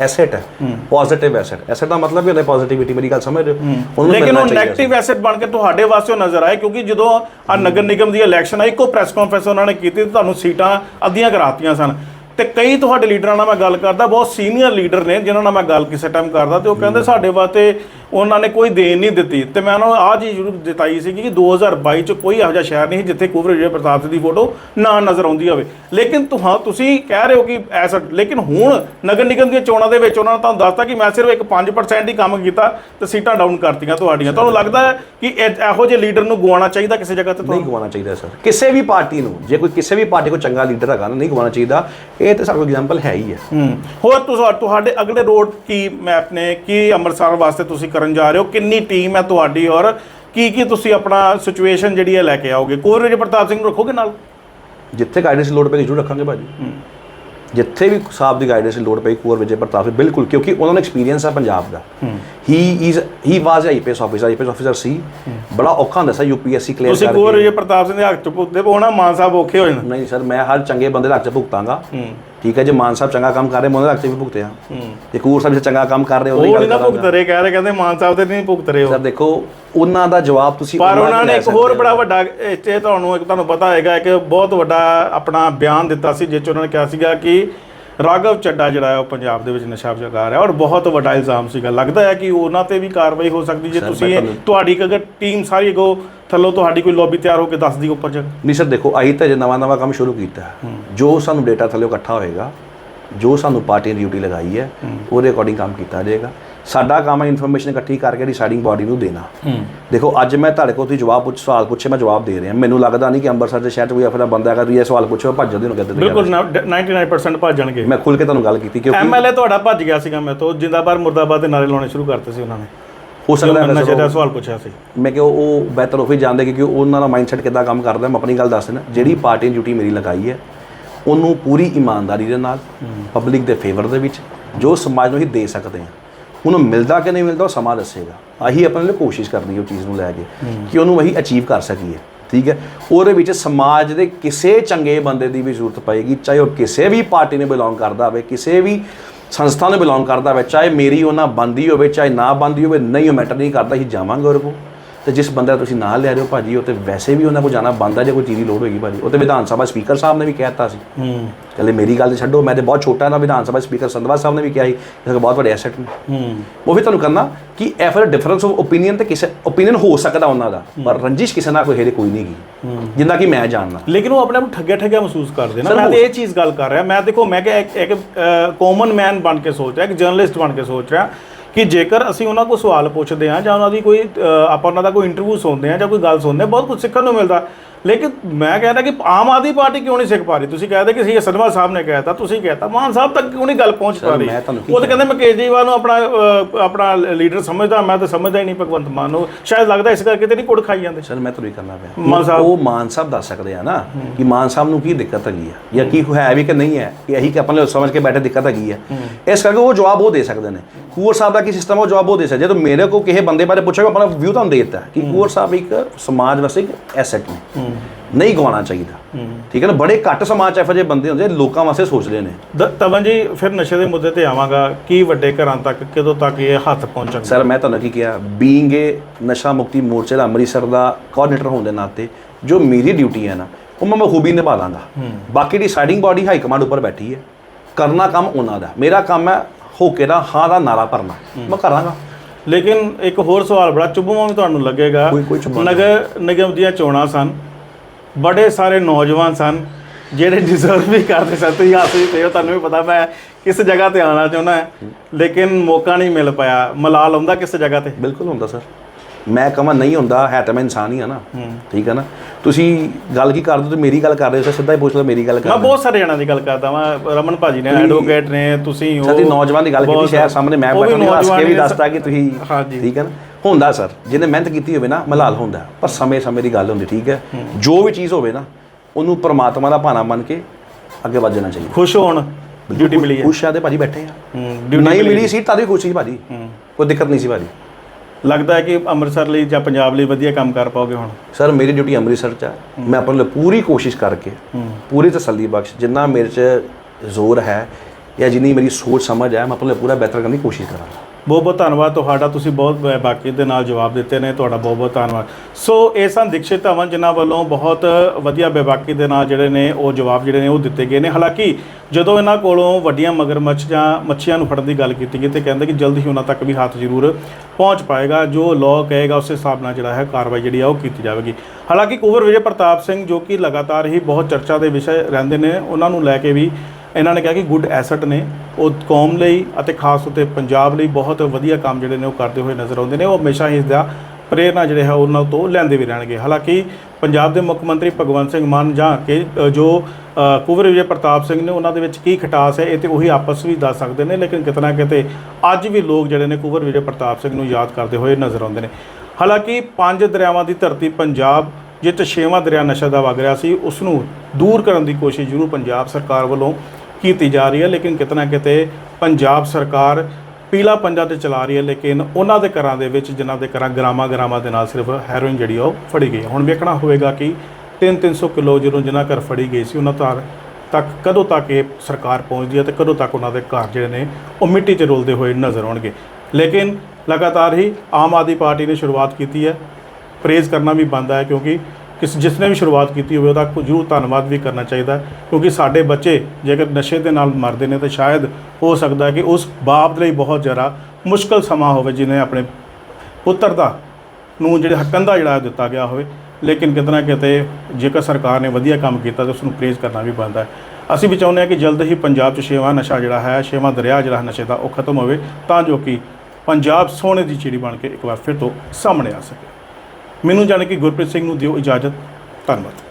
ਐਸੈਟ ਹੈ। ਪੋਜ਼ਿਟਿਵ ਐਸੈਟ ਐਸੈਟ ਦਾ ਮਤਲਬ ਹੀ ਹੁੰਦਾ ਪੋਜ਼ਿਟਿਵਿਟੀ ਮੇਰੀ ਗੱਲ ਸਮਝ ਰਹੇ ਹੋ? ਉਹਨੂੰ ਲੇਕਿਨ ਮਿਲਣਾ ਉਹ ਚਾਹੀਦਾ ਸੀ। ਨੈਗੇਟਿਵ ਐਸੈਟ ਬਣ ਕੇ ਤੁਹਾਡੇ ਵਾਸਤੇ ਉਹ ਨਜ਼ਰ ਆਏ ਕਿਉਂਕਿ ਜਦੋਂ ਆ ਨਗਰ ਨਿਗਮ ਦੀ ਇਲੈਕਸ਼ਨ ਆਈ ਇੱਕੋ ਪ੍ਰੈਸ ਕਾਨਫਰੰਸ ਉਹਨਾਂ ਨੇ ਕੀਤੀ ਤੇ ਤੁਹਾਨੂੰ ਸੀਟਾਂ ਅੱਧੀਆਂ ਕਰਾਤੀਆਂ ਸਨ। ਤੇ ਕਈ ਤੁਹਾਡੇ ਲੀਡਰਾਂ ਨਾਲ ਮੈਂ ਗੱਲ ਕਰਦਾ ਬਹੁਤ ਸੀਨੀਅਰ ਲੀਡਰ ਨੇ ਜਿਨ੍ਹਾਂ ਨਾਲ ਮੈਂ ਗੱਲ ਕਿਸੇ ਟਾਈਮ ਕਰਦਾ ਤੇ ਉਹ ਕਹਿੰਦੇ ਸਾਡੇ ਵਾਸਤੇ ਉਹਨਾਂ ਨੇ ਕੋਈ ਦੇਣ ਨਹੀਂ ਦਿੱਤੀ। ਤੇ ਮੈਂ ਉਹਨਾਂ ਨੂੰ ਆਹ ਚੀਜ਼ ਜ਼ਰੂਰ ਜਿਤਾਈ ਸੀ ਕਿ 2022 ਚ ਕੋਈ ਇਹੋ ਜਿਹਾ ਸ਼ਹਿਰ ਨਹੀਂ ਜਿੱਥੇ ਕੁਵਰ ਵਿਜੇ ਪ੍ਰਤਾਪ ਦੀ ਫੋਟੋ ਨਾ ਨਜ਼ਰ ਆਉਂਦੀ ਹੋਵੇ। ਲੇਕਿਨ ਤੁਹਾਂ ਤੁਸੀਂ ਕਹਿ ਰਹੇ ਹੋ ਕਿ ਐਸਾ ਲੇਕਿਨ ਹੁਣ ਨਗਰ ਨਿਗਮ ਦੀਆਂ ਚੋਣਾਂ ਦੇ ਵਿੱਚ ਉਹਨਾਂ ਨੇ ਤੁਹਾਨੂੰ ਦੱਸਤਾ ਕਿ ਮੈਂ ਸਿਰਫ ਇੱਕ 5% ਹੀ ਕੰਮ ਕੀਤਾ ਤੇ ਸੀਟਾਂ ਡਾਊਨ ਕਰਤੀਆਂ ਤੁਹਾਡੀਆਂ। ਤੁਹਾਨੂੰ ਲੱਗਦਾ ਹੈ ਕਿ ਇਹ- ਇਹੋ ਜਿਹੇ ਲੀਡਰ ਨੂੰ ਗਵਾਉਣਾ ਚਾਹੀਦਾ ਕਿਸੇ ਜਗ੍ਹਾ ਤੇ ਨਹੀਂ ਗਵਾਉਣਾ ਚਾਹੀਦਾ ਸਰ। ਕਿਸੇ ਵੀ ਪਾਰਟੀ ਨੂੰ ਜੇ ਕੋਈ ਕਿਸੇ ਵੀ ਪਾਰਟੀ ਕੋ ਚੰਗਾ ਲੀਡਰ ਹੈਗਾ ਨਾ ਨਹੀਂ ਗਵਾਉਣਾ ਚਾਹੀਦਾ। ਇਹ ਤਾਂ ਸਾਡੇ ਕੋਲ ਐਗਜ਼ਾਮਪਲ ਹੈ ਹੀ ਹੈ। ਹੂੰ। ਹੋਰ ਤੁਹਾ- ਤੁਹਾਡੇ ਅਗਲੇ ਰੋਡ ਕੀ ਮੈਪ ਨੇ? ਕੀ ਅੰਮ੍ਰਿਤਸਰ ਵਾਸਤੇ ਤੁਸੀਂ ਕਰਨ ਜਾ ਰਹੇ ਹੋ? ਕਿੰਨੀ ਟੀਮ ਹੈ ਤੁਹਾਡੀ ਔਰ ਕੀ ਕੀ ਤੁਸੀਂ ਆਪਣਾ ਸਿਚੁਏਸ਼ਨ ਜਿਹੜੀ ਹੈ ਲੈ ਕੇ ਆਓਗੇ? ਕੋਰ ਵਿਜੇ ਪ੍ਰਤਾਪ ਸਿੰਘ ਨੂੰ ਰੱਖੋਗੇ ਨਾਲ? ਜਿੱਥੇ ਗਾਈਡੈਂਸ ਲੋਡ ਪਏਗੀ ਜ਼ਰੂਰ ਰੱਖਾਂਗੇ ਭਾਜੀ। ਜਿੱਥੇ ਵੀ ਸਾਹਿਬ ਦੀ ਗਾਈਡੈਂਸ ਲੋਡ ਪਈ ਕੁਵਰ ਵਿਜੇ ਪ੍ਰਤਾਪ ਸਿੰਘ ਬਿਲਕੁਲ ਕਿਉਂਕਿ ਉਹਨਾਂ ਨੂੰ ਐਕਸਪੀਰੀਅੰਸ ਹੈ ਪੰਜਾਬ ਦਾ। He. Is he was IPS officer IPS officer ਸੀ। ਬੜਾ ਔਖਾ ਹੁੰਦਾ ਸੀ ਯੂਪੀਐਸਸੀ ਕਲੀਅਰ ਤੁਸੀਂ ਕੋਰ ਵਿਜੇ ਪ੍ਰਤਾਪ ਸਿੰਘ ਦੇ ਹੱਕ ਚ ਪੁੱਗਦੇ ਹੋਣਾ ਮਾਨ ਸਾਹਿਬ ਔਖੇ ਹੋ ਜਾਣ। ਨਹੀਂ ਸਰ ਮੈਂ ਹਰ ਚੰਗੇ ਬੰਦੇ ਦੇ ਹੱਕ 'ਚ ਭੁਗਤਾਂਗਾ। ਠੀਕ ਹੈ ਜੇ ਮਾਨ ਸਾਹਿਬ ਚੰਗਾ ਕੰਮ ਕਰ ਰਹੇ ਮੈਂ ਉਹਦੇ ਹੱਕ 'ਚ ਵੀ ਭੁਗਤੇ ਆ। ਹੂੰ। ਜੇ ਕੂਰ ਸਾਹਿਬ ਜੇ ਚੰਗਾ ਕੰਮ ਕਰ ਰਹੇ ਉਹ ਉਹਦੀ ਨਹੀਂ ਗੱਲ ਨਾ ਕਰਾਂਗਾ ਭੁਗਤ ਰਹੇ ਕਹਿ ਰਹੇ ਕਹਿੰਦੇ ਮਾਨ ਸਾਹਿਬ ਤੇ ਨਹੀਂ ਭੁਗਤ ਰਹੇ ਸਰ ਦੇਖੋ ਉਹਨਾਂ ਦਾ ਜਵਾਬ ਤੁਸੀਂ ਪਰ ਉਹਨਾਂ ਨੇ ਇੱਕ ਹੋਰ ਬੜਾ ਵੱਡਾ ਇੱਥੇ ਤੁਹਾਨੂੰ ਇੱਕ ਤੁਹਾਨੂੰ ਪਤਾ ਹੋਏਗਾ ਕਿ ਬਹੁਤ ਵੱਡਾ ਆਪਣਾ ਬਿਆਨ ਦਿੱਤਾ ਸੀ ਜਿਸ 'ਚ ਉਹਨਾਂ ਨੇ ਕਿਹਾ ਸੀਗਾ ਕਿ ਰਾਘਵ ਚੱਡਾ ਜਿਹੜਾ ਹੈ ਉਹ ਪੰਜਾਬ ਦੇ ਵਿੱਚ ਨਸ਼ਾ ਵਿਚਾਰ ਹੈ ਔਰ ਬਹੁਤ ਵੱਡਾ ਇਲਜ਼ਾਮ ਸੀਗਾ। ਲੱਗਦਾ ਹੈ ਕਿ ਉਹਨਾਂ ਤੇ ਵੀ ਕਾਰਵਾਈ ਹੋ ਸਕਦੀ ਜੇ ਤੁਸੀਂ ਤੁਹਾਡੀ ਇੱਕ ਅਗਰ ਟੀਮ ਸਾਰੀ ਕੋ ਥੱਲੋਂ ਤੁਹਾਡੀ ਕੋਈ ਲੌਬੀ ਤਿਆਰ ਹੋ ਕੇ ਦੱਸਦੀ ਉੱਪਰ ਜਾ ਨਹੀਂ ਸਰ ਦੇਖੋ ਅਸੀਂ ਤਾਂ ਜੇ ਨਵਾਂ ਨਵਾਂ ਕੰਮ ਸ਼ੁਰੂ ਕੀਤਾ। ਜੋ ਸਾਨੂੰ ਡੇਟਾ ਥੱਲੇ ਇਕੱਠਾ ਹੋਏਗਾ ਜੋ ਸਾਨੂੰ ਪਾਰਟੀ ਨੇ ਡਿਊਟੀ ਲਗਾਈ ਹੈ ਉਹਦੇ ਅਕੋਰਡਿੰਗ ਕੰਮ ਕੀਤਾ ਜਾਏਗਾ। ਸਾਡਾ ਕੰਮ ਹੈ ਇਨਫੋਰਮੇਸ਼ਨ ਇਕੱਠੀ ਕਰਕੇ ਡਿਸਾਈਡਿੰਗ ਬਾਡੀ ਨੂੰ ਦੇਣਾ। ਦੇਖੋ ਅੱਜ ਮੈਂ ਤੁਹਾਡੇ ਕੋਲ ਤੁਸੀਂ ਜਵਾਬ ਪੁੱਛ ਸਵਾਲ ਪੁੱਛੇ ਮੈਂ ਜਵਾਬ ਦੇ ਰਿਹਾ। ਮੈਨੂੰ ਲੱਗਦਾ ਨਹੀਂ ਕਿ ਅੰਮ੍ਰਿਤਸਰ ਦੇ ਸ਼ਹਿਰ 'ਚ ਕੋਈ ਐਫਰਾ ਬੰਦਾ ਹੈਗਾ ਤੁਸੀਂ ਇਹ ਸਵਾਲ ਪੁੱਛੋ ਭੱਜ ਜਾਂਦੇ ਨੂੰ ਕਹਿੰਦੇ ਬਿਲਕੁਲ ਨਾ- 99% ਭੱਜ ਜਾਣਗੇ। ਮੈਂ ਖੁੱਲ ਕੇ ਤੁਹਾਨੂੰ ਗੱਲ ਕੀਤੀ ਕਿਉਂਕਿ ਐਮਐਲਏ ਤੁਹਾਡਾ ਭੱਜ ਗਿਆ ਸੀਗਾ ਮੈਂ ਤੋਂ ਜਿੰਦਾਬਾਦ ਮੁਰਦਾਬਾਦ ਦੇ ਨਾਰੇ ਲਾਉਣੇ ਸ਼ੁਰੂ ਕਰਤੇ ਸੀ ਉਹਨਾਂ ਨੇ। ਹੋ ਸਕਦਾ ਦਾ ਵੈਸੇ ਸਵਾਲ ਪੁੱਛਿਆ ਸੀ। ਮੈਂ ਕਿ ਉਹ ਬਿਹਤਰ ਉਹ ਹੀ ਜਾਣਦੇ ਕਿਉਂਕਿ ਉਹਨਾਂ ਦਾ ਮਾਈਂਡਸੈਟ ਕਿੱਦਾਂ ਕੰਮ ਕਰਦਾ ਮੈਂ ਆਪਣੀ ਗੱਲ ਦੱਸ ਦਿੰਦਾ। ਜਿਹੜੀ ਪਾਰਟੀ ਡਿਊਟੀ ਮੇਰੀ ਲਗਾਈ ਹੈ ਉਹਨੂੰ ਪੂਰੀ ਇਮਾਨਦਾਰੀ ਦੇ ਨਾਲ ਪਬਲਿਕ ਦੇ ਫੇਵਰ ਦੇ ਵਿੱਚ ਜੋ ਸਮਾਜ ਨੂੰ ਹੀ ਦੇ ਸਕਦੇ ਹਾਂ। ਉਹਨੂੰ ਮਿਲਦਾ ਕਿ ਨਹੀਂ ਮਿਲਦਾ ਉਹ ਸਮਾਂ ਦੱਸੇਗਾ। ਆਹੀ ਆਪਣੇ ਲਈ ਕੋਸ਼ਿਸ਼ ਕਰਨੀ ਹੈ ਉਹ ਚੀਜ਼ ਨੂੰ ਲੈ ਕੇ ਕਿ ਉਹਨੂੰ ਵਹੀ ਅਚੀਵ ਕਰ ਸਕੀਏ ਠੀਕ ਹੈ? ਉਹਦੇ ਵਿੱਚ ਸਮਾਜ ਦੇ ਕਿਸੇ ਚੰਗੇ ਬੰਦੇ ਦੀ ਵੀ ਜ਼ਰੂਰਤ ਪਏਗੀ ਚਾਹੇ ਉਹ ਕਿਸੇ ਵੀ ਪਾਰਟੀ ਨੂੰ ਬਿਲੋਂਗ ਕਰਦਾ ਹੋਵੇ ਕਿਸੇ ਵੀ ਸੰਸਥਾ ਨੂੰ ਬਿਲੋਂਗ ਕਰਦਾ ਹੋਵੇ, ਚਾਹੇ ਮੇਰੀ ਉਹਨਾਂ ਬੰਦੀ ਹੋਵੇ, ਚਾਹੇ ਨਾ ਬੰਦੀ ਹੋਵੇ, ਨਹੀਂ ਉਹ ਮੈਟਰ ਨਹੀਂ ਕਰਦਾ, ਅਸੀਂ ਜਾਵਾਂਗੇ ਉਹਦੇ ਕੋਲ। ਤੇ ਜਿਸ ਬੰਦੇ ਦਾ ਤੁਸੀਂ ਨਾਂ ਲੈ ਰਹੇ ਹੋ ਭਾਜੀ ਉਹ ਤੇ ਵੈਸੇ ਵੀ ਉਹਨਾਂ ਕੋਲ ਜਾਣਾ ਬੰਦਾ ਜੇ ਕੋਈ ਚੀਜ਼ ਦੀ ਲੋੜ ਹੋਏਗੀ ਭਾਜੀ। ਉਹ ਤੇ ਵਿਧਾਨ ਸਭਾ ਸਪੀਕਰ ਸਾਹਿਬ ਨੇ ਵੀ ਕਹਿਤਾ ਸੀ। ਹੂੰ। ਕਹਿੰਦੇ ਮੇਰੀ ਗੱਲ ਤੇ ਛੱਡੋ ਮੈਂ ਤੇ ਬਹੁਤ ਛੋਟਾ ਨਾ ਵਿਧਾਨ ਸਭਾ ਸਪੀਕਰ ਸੰਧਵਾ ਸਾਹਿਬ ਨੇ ਵੀ ਕਿਹਾ ਸੀ ਇਹ ਤਾਂ ਬਹੁਤ ਵੱਡੇ ਐਸੈਟ ਨੇ। ਹੂੰ। ਉਹ ਵੀ ਤੁਹਾਨੂੰ ਕਰਨਾ ਕਿ ਐਫਰ ਡਿਫਰੈਂਸ ਆਫ ਓਪੀਨੀਅਨ ਤੇ ਕਿਸੇ ਓਪੀਨੀਅਨ ਹੋ ਸਕਦਾ ਉਹਨਾਂ ਦਾ ਪਰ ਰੰਜਿਸ਼ ਕਿਸੇ ਨਾਲ ਕੋਈ ਹੈਰੇ ਕੋਈ ਨਹੀਂ ਗੀ ਜਿੰਨਾ ਕਿ ਮੈਂ ਜਾਣਦਾ। ਲੇਕਿਨ ਉਹ ਆਪਣੇ ਆਪ ਨੂੰ ਠੱਗਿਆ ਠੱਗਿਆ ਮਹਿਸੂਸ ਕਰਦੇ ਨਾ। ਮੈਂ ਤੇ ਇਹ ਚੀਜ਼ ਗੱਲ ਕਰ ਰਿਹਾ। ਮੈਂ ਦੇਖੋ ਮੈਂ ਕਿ ਇੱਕ ਇੱਕ ਕਾਮਨ ਮੈਨ ਬਣ ਕੇ ਸੋਚ ਰਿਹਾ ਇੱਕ ਜਰਨਲਿਸਟ ਬਣ ਕੇ ਸੋਚ ਰਿਹਾ। ਕਿ ਜੇਕਰ ਅਸੀਂ ਉਹਨਾਂ ਕੋਲ ਸਵਾਲ ਪੁੱਛਦੇ ਹਾਂ ਜਾਂ ਉਹਨਾਂ ਦੀ ਕੋਈ ਆਪਾਂ ਉਹਨਾਂ ਦਾ ਕੋਈ ਇੰਟਰਵਿਊ ਸੁਣਦੇ ਹਾਂ ਜਾਂ ਕੋਈ ਗੱਲ ਸੁਣਦੇ ਹਾਂ ਬਹੁਤ ਕੁਝ ਸਿੱਖਣ ਨੂੰ ਮਿਲਦਾ। ਲੇਕਿਨ ਮੈਂ ਕਹਿੰਦਾ ਕਿ ਆਮ ਆਦਮੀ ਪਾਰਟੀ ਕਿਉਂ ਨਹੀਂ ਸਿੱਖ ਪਾ ਰਹੀ? ਤੁਸੀਂ ਕਹਿੰਦੇ ਕਿ ਸੀ ਸਦਵਾ ਸਾਹਿਬ ਨੇ ਕਹਿਤਾ ਤੁਸੀਂ ਕਹਿਤਾ। ਮਾਨ ਸਾਹਿਬ ਤੱਕ ਕਿਉਂ ਨਹੀਂ ਗੱਲ ਪਹੁੰਚ ਪਾ ਰਹੀ? ਉਹ ਤਾਂ ਕਹਿੰਦੇ ਮੈਂ ਕੇਜਰੀਵਾਲ ਨੂੰ ਆਪਣਾ ਆਪਣਾ ਲੀਡਰ ਸਮਝਦਾ ਮੈਂ ਤਾਂ ਸਮਝਦਾ ਹੀ ਨਹੀਂ ਭਗਵੰਤ ਮਾਨ ਨੂੰ। ਸ਼ਾਇਦ ਲੱਗਦਾ ਇਸ ਕਰਕੇ ਤੇ ਨਹੀਂ ਕੁੜ ਖਾਈ ਜਾਂਦੇ। ਸਰ ਮੈਂ ਤੁਹਾਨੂੰ ਕਰਨਾ ਪਿਆ। ਮਾਨ ਸਾਹਿਬ- ਉਹ ਮਾਨ ਸਾਹਿਬ ਦੱਸ ਸਕਦੇ ਆ ਨਾ ਕਿ ਮਾਨ ਸਾਹਿਬ ਨੂੰ ਕੀ ਦਿੱਕਤ ਹੈਗੀ ਆ? ਜਾਂ ਕੀ ਹੈ ਵੀ ਕਿ ਨਹੀਂ ਹੈ? ਕਿ ਇਹੀ ਕਿ ਆਪਾਂ ਨੇ ਸਮਝ ਕੇ ਬੈਠੇ ਦਿੱਕਤ ਹੈਗੀ ਹੈ। ਇਸ ਕਰਕੇ ਉਹ ਜਵਾਬ ਉਹ ਦੇ ਸਕਦੇ ਨੇ। ਕੂਰ ਸਾਹਿਬ ਦਾ ਕੀ ਸਿਸਟਮ ਉਹ ਜਵਾਬ ਉਹ ਦੇ ਸਕਦੇ ਜਦੋਂ ਮੇਰੇ ਕੋ ਕਿਸੇ ਬੰਦੇ ਬਾਰੇ ਪੁੱਛੋਗੇ ਆਪਣਾ ਵਿਊ ਤੁਹਾਨੂੰ ਦੇ ਦਿੱਤਾ ਕਿ ਕੂਰ ਸਾਹਿਬ ਇੱਕ ਸਮਾਜ ਵਾਸਤੇ ਇੱਕ ਐਸੈਟ ਨੇ। ਨਹੀਂ ਗਵਾਉਣਾ ਚਾਹੀਦਾ। ਠੀਕ ਹੈ ਨਾ? ਬੜੇ ਘੱਟ ਸਮਾਜ ਇਹੋ ਜਿਹੇ ਬੰਦੇ ਹੁੰਦੇ ਲੋਕਾਂ ਵਾਸਤੇ ਸੋਚਦੇ ਨੇ। ਤਵਨ ਜੀ ਫਿਰ ਨਸ਼ੇ ਦੇ ਮੁੱਦੇ ਤੇ ਆਵਾਂਗਾ। ਕੀ ਵੱਡੇ ਘਰਾਂ ਤੱਕ ਕਦੋਂ ਤੱਕ ਇਹ ਹੱਥ ਪਹੁੰਚਣ ਸਰ ਮੈਂ ਤੁਹਾਨੂੰ ਕੀ ਕਿਹਾ? ਬੀਇੰਗ ਏ ਨਸ਼ਾ ਮੁਕਤੀ ਮੋਰਚੇ ਦਾ ਅੰਮ੍ਰਿਤਸਰ ਦਾ ਕੋਆਰਡੀਨੇਟਰ ਹੋਣ ਦੇ ਨਾਤੇ ਜੋ ਮੇਰੀ ਡਿਊਟੀ ਹੈ ਨਾ ਉਹ ਮੈਂ ਬਖੂਬੀ ਨਿਭਾ ਲਾਂਗਾ। ਬਾਕੀ ਡਿਸਾਈਡਿੰਗ ਬਾਡੀ ਹਾਈ ਕਮਾਂਡ ਉੱਪਰ ਬੈਠੀ ਹੈ। ਕਰਨਾ ਕੰਮ ਉਹਨਾਂ ਦਾ। ਮੇਰਾ ਕੰਮ ਹੈ ਹੋ ਕੇ ਦਾ ਹਾਂ ਦਾ ਨਾਰਾ ਭਰਨਾ। ਮੈਂ ਕਰਾਂਗਾ। ਲੇਕਿਨ ਇੱਕ ਹੋਰ ਸਵਾਲ ਬੜਾ ਚੁਭਵਾਂ ਵੀ ਤੁਹਾਨੂੰ ਲੱਗੇਗਾ। ਕੋਈ- ਕੋਈ ਚੁਭਾਂ ਨਗਰ ਨਿਗਮ ਦੀਆਂ ਚੋਣਾਂ ਸਨ। ਬੜੇ ਸਾਰੇ ਨੌਜਵਾਨ ਸਨ ਜਿਹੜੇ ਡਿਜ਼ਰਵ ਵੀ ਕਰਦੇ ਸਨ। ਤੁਸੀਂ ਹੱਸ ਵੀ ਪਏ ਹੋ ਤੁਹਾਨੂੰ ਵੀ ਪਤਾ ਮੈਂ ਕਿਸ ਜਗ੍ਹਾ ਤੇ ਆਉਣਾ ਚਾਹੁੰਦਾ। ਹਾਂ। ਲੇਕਿਨ ਮੌਕਾ ਨਹੀਂ ਮਿਲ ਪਾਇਆ। ਮਲਾਲ ਆਉਂਦਾ ਕਿਸ ਜਗ੍ਹਾ ਤੇ? ਬਿਲਕੁਲ ਹੁੰਦਾ ਸਰ। ਮੈਂ ਕਹਾਂ ਨਹੀਂ ਹੁੰਦਾ ਹੈ ਤਾਂ ਮੈਂ ਇਨਸਾਨ ਹੀ ਆ ਨਾ। ਠੀਕ ਹੈ ਨਾ? ਤੁਸੀਂ ਗੱਲ ਕੀ ਕਰਦੇ ਹੋ? ਤੇ ਮੇਰੀ ਗੱਲ ਕਰ ਰਹੇ ਹੋ ਸਿੱਧਾ ਹੀ ਪੁੱਛ ਲਓ ਮੇਰੀ ਗੱਲ ਕਰ ਮੈਂ ਬਹੁਤ ਸਾਰੇ ਜਣਾਂ ਦੀ ਗੱਲ ਕਰਦਾ ਵਾਂ ਰਮਨ ਭਾਜੀ ਨੇ ਐਡਵੋਕੇਟ ਨੇ ਤੁਸੀਂ ਸਰ ਤੁਸੀਂ ਨੌਜਵਾਨ ਦੀ ਗੱਲ ਕੀਤੀ ਸ਼ਾਇਦ ਸਾਹਮਣੇ ਮੈਂ ਬੈਠਾ ਹੱਸ ਕੇ ਵੀ ਦੱਸਦਾ ਕਿ ਤੁਸੀਂ। ਠੀਕ ਹੈ ਨਾ? ਹੁੰਦਾ ਸਰ ਜਿਹਨੇ ਮਿਹਨਤ ਕੀਤੀ ਹੋਵੇ ਨਾ ਮਲਾਲ ਹੁੰਦਾ ਪਰ ਸਮੇਂ ਸਮੇਂ ਦੀ ਗੱਲ ਹੁੰਦੀ ਠੀਕ ਹੈ। ਜੋ ਵੀ ਚੀਜ਼ ਹੋਵੇ ਨਾ ਉਹਨੂੰ ਪ੍ਰਮਾਤਮਾ ਦਾ ਭਾਣਾ ਮੰਨ ਕੇ ਅੱਗੇ ਵੱਧ ਜਾਣਾ ਚਾਹੀਦਾ। ਖੁਸ਼ ਹੋਣ ਡਿਊਟੀ ਮਿਲੀ ਹੈ। ਖੁਸ਼ ਆ ਤੇ ਭਾਜੀ ਬੈਠੇ ਆ। ਹੂੰ, ਨਹੀਂ ਮਿਲੀ ਸੀਟ ਤਾਂ ਵੀ ਖੁਸ਼ ਸੀ ਭਾਜੀ। ਹੂੰ। ਕੋਈ ਦਿੱਕਤ ਨਹੀਂ ਸੀ ਭਾਜੀ। ਲੱਗਦਾ ਹੈ ਕਿ ਅੰਮ੍ਰਿਤਸਰ ਲਈ ਜਾਂ ਪੰਜਾਬ ਲਈ ਵਧੀਆ ਕੰਮ ਕਰ ਪਾਓਗੇ ਹੁਣ? ਸਰ ਮੇਰੀ ਡਿਊਟੀ ਅੰਮ੍ਰਿਤਸਰ ਚ ਆ। ਮੈਂ ਆਪਣੇ ਲਈ ਪੂਰੀ ਕੋਸ਼ਿਸ਼ ਕਰਕੇ ਪੂਰੀ ਤਸੱਲੀ ਬਖਸ਼ ਜਿੰਨਾ ਮੇਰੇ ਚ ਜ਼ੋਰ ਹੈ ਜਾਂ ਜਿੰਨੀ ਮੇਰੀ ਸੋਚ ਸਮਝ ਹੈ ਮੈਂ ਆਪਣੇ ਲਈ ਪੂਰਾ ਬਿਹਤਰ ਕਰਨ ਦੀ ਕੋਸ਼ਿਸ਼ ਕਰਾਂਗਾ। ਬਹੁਤ ਬਹੁਤ ਧੰਨਵਾਦ ਤੁਹਾਡਾ, ਤੁਸੀਂ ਬਹੁਤ ਬ- ਬਾਕੀ ਦੇ ਨਾਲ ਜਵਾਬ ਦਿੱਤੇ ਨੇ, ਤੁਹਾਡਾ ਬਹੁਤ ਬਹੁਤ ਧੰਨਵਾਦ। ਸੋ ਇਹ ਸਨ ਦੀਕਸ਼ਿਤ ਧਵਨ, ਜਿਨ੍ਹਾਂ ਵੱਲੋਂ ਬਹੁਤ ਵਧੀਆ ਬੇਬਾਕੀ ਦੇ ਨਾਲ ਜਿਹੜੇ ਨੇ, ਉਹ ਜਵਾਬ ਜਿਹੜੇ ਨੇ, ਉਹ ਦਿੱਤੇ ਗਏ ਨੇ। ਹਾਲਾਂਕਿ ਜਦੋਂ ਇਹਨਾਂ ਕੋਲੋਂ ਵੱਡੀਆਂ ਮਗਰਮੱਛ ਜਾਂ ਮੱਛੀਆਂ ਨੂੰ ਫੜਨ ਦੀ ਗੱਲ ਕੀਤੀ ਗਈ, ਤੇ ਕਹਿੰਦੇ ਕਿ ਜਲਦ ਹੀ ਉਹਨਾਂ ਤੱਕ ਵੀ ਹੱਥ ਜ਼ਰੂਰ ਪਹੁੰਚ ਪਾਏਗਾ, ਜੋ ਲਾਅ ਕਹੇਗਾ, ਉਸ ਹਿਸਾਬ ਨਾਲ ਜਿਹੜਾ ਹੈ ਕਾਰਵਾਈ ਜਿਹੜੀ ਆ, ਉਹ ਕੀਤੀ ਜਾਵੇਗੀ। ਹਾਲਾਂਕਿ ਕੁਵਰ ਵਿਜੇ ਪ੍ਰਤਾਪ ਸਿੰਘ, ਜੋ ਕਿ ਲਗਾਤਾਰ ਹੀ ਬਹੁਤ ਚਰਚਾ ਦੇ ਵਿਸ਼ੇ ਰਹਿੰਦੇ ਨੇ, ਉਹਨਾਂ ਨੂੰ ਲੈ ਕੇ ਵੀ ਇਹਨਾਂ ਨੇ ਕਿਹਾ ਕਿ ਗੁੱਡ ਐਸੈਟ ਨੇ, ਉਹ ਕੌਮ ਲਈ ਅਤੇ ਖਾਸ ਉੱਤੇ ਪੰਜਾਬ ਲਈ ਬਹੁਤ ਵਧੀਆ ਕੰਮ ਜਿਹੜੇ ਨੇ ਉਹ ਕਰਦੇ ਹੋਏ ਨਜ਼ਰ ਆਉਂਦੇ ਨੇ, ਉਹ ਹਮੇਸ਼ਾ ਹੀ ਇਸ ਦਾ ਪ੍ਰੇਰਨਾ ਜਿਹੜੇ ਹੈ ਉਹਨਾਂ ਤੋਂ ਲੈਂਦੇ ਵੀ ਰਹਿਣਗੇ। ਹਾਲਾਂਕਿ ਪੰਜਾਬ ਦੇ ਮੁੱਖ ਮੰਤਰੀ ਭਗਵੰਤ ਸਿੰਘ ਮਾਨ ਜਾਂ ਕਿ ਜੋ ਕੁਵਰ ਵਿਜੇ ਪ੍ਰਤਾਪ ਸਿੰਘ ਨੇ ਉਹਨਾਂ ਦੇ ਵਿੱਚ ਕੀ ਖਟਾਸ ਹੈ, ਇਹ ਤੇ ਉਹੀ ਆਪਸ ਵਿੱਚ ਦੱਸ ਸਕਦੇ ਨੇ, ਲੇਕਿਨ ਕਿਤਨਾ ਕਿਤੇ ਅੱਜ ਵੀ ਲੋਕ ਜਿਹੜੇ ਨੇ ਕੁਵਰ ਵਿਜੇ ਪ੍ਰਤਾਪ ਸਿੰਘ ਨੂੰ ਯਾਦ ਕਰਦੇ ਹੋਏ ਨਜ਼ਰ ਆਉਂਦੇ ਨੇ। ਹਾਲਾਂਕਿ ਪੰਜ ਦਰਿਆਵਾਂ ਦੀ ਧਰਤੀ ਪੰਜਾਬ, ਜਿੱਥੇ ਛੇਵਾਂ ਦਰਿਆ ਨਸ਼ਾ ਦਾ ਵਗ ਰਿਹਾ ਸੀ ਉਸ ਨੂੰ ਦੂਰ ਕਰਨ ਦੀ ਕੋਸ਼ਿਸ਼ ਜ਼ਰੂਰ ਪੰਜਾਬ ਸਰਕਾਰ ਵੱਲੋਂ ਕੀਤੀ ਜਾ ਰਹੀ ਹੈ, ਲੇਕਿਨ ਕਿਤਨਾ ਕਿਤੇ ਪੰਜਾਬ ਸਰਕਾਰ ਪੀਲਾ ਪੰਜਾ ਤੇ ਚਲਾ ਰਹੀ ਹੈ, ਲੇਕਿਨ ਉਹਨਾਂ ਦੇ ਘਰਾਂ ਦੇ ਵਿੱਚ, ਜਿਨ੍ਹਾਂ ਦੇ ਘਰਾਂ ਗ੍ਰਾਮਾਂ ਗ੍ਰਾਮਾਂ ਦੇ ਨਾਲ ਸਿਰਫ ਹੈਰੋਇਨ ਜਿਹੜੀ ਆ ਉਹ ਫੜੀ ਗਈ ਹੁਣ ਵੇਖਣਾ ਹੋਵੇਗਾ ਕਿ 3-300 ਕਿਲੋ ਜਦੋਂ ਜਿਨ੍ਹਾਂ ਘਰ ਫੜੀ ਗਈ ਸੀ, ਉਹਨਾਂ ਘਰ ਤੱਕ ਕਦੋਂ ਤੱਕ ਇਹ ਸਰਕਾਰ ਪਹੁੰਚਦੀ ਹੈ ਤੇ ਕਦੋਂ ਤੱਕ ਉਹਨਾਂ ਦੇ ਘਰ ਜਿਹੜੇ ਨੇ, ਉਹ ਮਿੱਟੀ 'ਚ ਰੁਲਦੇ ਹੋਏ ਨਜ਼ਰ ਆਉਣਗੇ। ਲੇਕਿਨ ਲਗਾਤਾਰ ਹੀ ਆਮ ਆਦਮੀ ਪਾਰਟੀ ਨੇ ਸ਼ੁਰੂਆਤ ਕੀਤੀ ਹੈ। ਪ੍ਰੇਜ਼ ਕਰਨਾ ਵੀ ਬਣਦਾ ਹੈ ਕਿਉਂਕਿ ਕਿਸ ਜਿਸ ਨੇ ਵੀ ਸ਼ੁਰੂਆਤ ਕੀਤੀ ਹੋਵੇ, ਉਹਦਾ ਕੋ- ਜ਼ਰੂਰ ਧੰਨਵਾਦ ਵੀ ਕਰਨਾ ਚਾਹੀਦਾ ਕਿਉਂਕਿ ਸਾਡੇ ਬੱਚੇ ਜੇਕਰ ਨਸ਼ੇ ਦੇ ਨਾਲ ਮਰਦੇ ਨੇ, ਤਾਂ ਸ਼ਾਇਦ ਹੋ ਸਕਦਾ ਕਿ ਉਸ ਬਾਪ ਦੇ ਲਈ ਬਹੁਤ ਜ਼ਿਆਦਾ ਮੁਸ਼ਕਲ ਸਮਾਂ ਹੋਵੇ, ਜਿਹਨੇ ਆਪਣੇ ਪੁੱਤਰ ਦਾ ਨੂੰ ਜਿਹੜੇ ਹੱਕੰਦਾ ਜਿਹੜਾ ਦਿੱਤਾ ਗਿਆ ਹੋਵੇ। ਲੇਕਿਨ ਕਿਤੇ ਨਾ ਕਿਤੇ ਜੇਕਰ ਸਰਕਾਰ ਨੇ ਵਧੀਆ ਕੰਮ ਕੀਤਾ, ਤਾਂ ਉਸ ਨੂੰ ਪ੍ਰੇਜ਼ ਕਰਨਾ ਵੀ ਬਣਦਾ ਹੈ। ਅਸੀਂ ਵੀ ਚਾਹੁੰਦੇ ਹਾਂ ਕਿ ਜਲਦ ਹੀ ਪੰਜਾਬ 'ਚ ਛੇਵਾਂ ਨਸ਼ਾ ਜਿਹੜਾ ਹੈ, ਛੇਵਾਂ ਦਰਿਆ ਜਿਹੜਾ ਨਸ਼ੇ ਦਾ, ਉਹ ਖਤਮ ਹੋਵੇ, ਤਾਂ ਜੋ ਕਿ ਪੰਜਾਬ ਸੋਨੇ ਦੀ ਚਿੜੀ ਬਣ ਕੇ ਇੱਕ ਵਾਰ ਫਿਰ ਤੋਂ ਸਾਹਮਣੇ ਆ ਸਕੇ। ਮੈਨੂੰ ਜਾਣ ਕਿ ਗੁਰਪ੍ਰੀਤ ਸਿੰਘ ਨੂੰ ਦਿਓ ਇਜਾਜ਼ਤ। ਧੰਨਵਾਦ।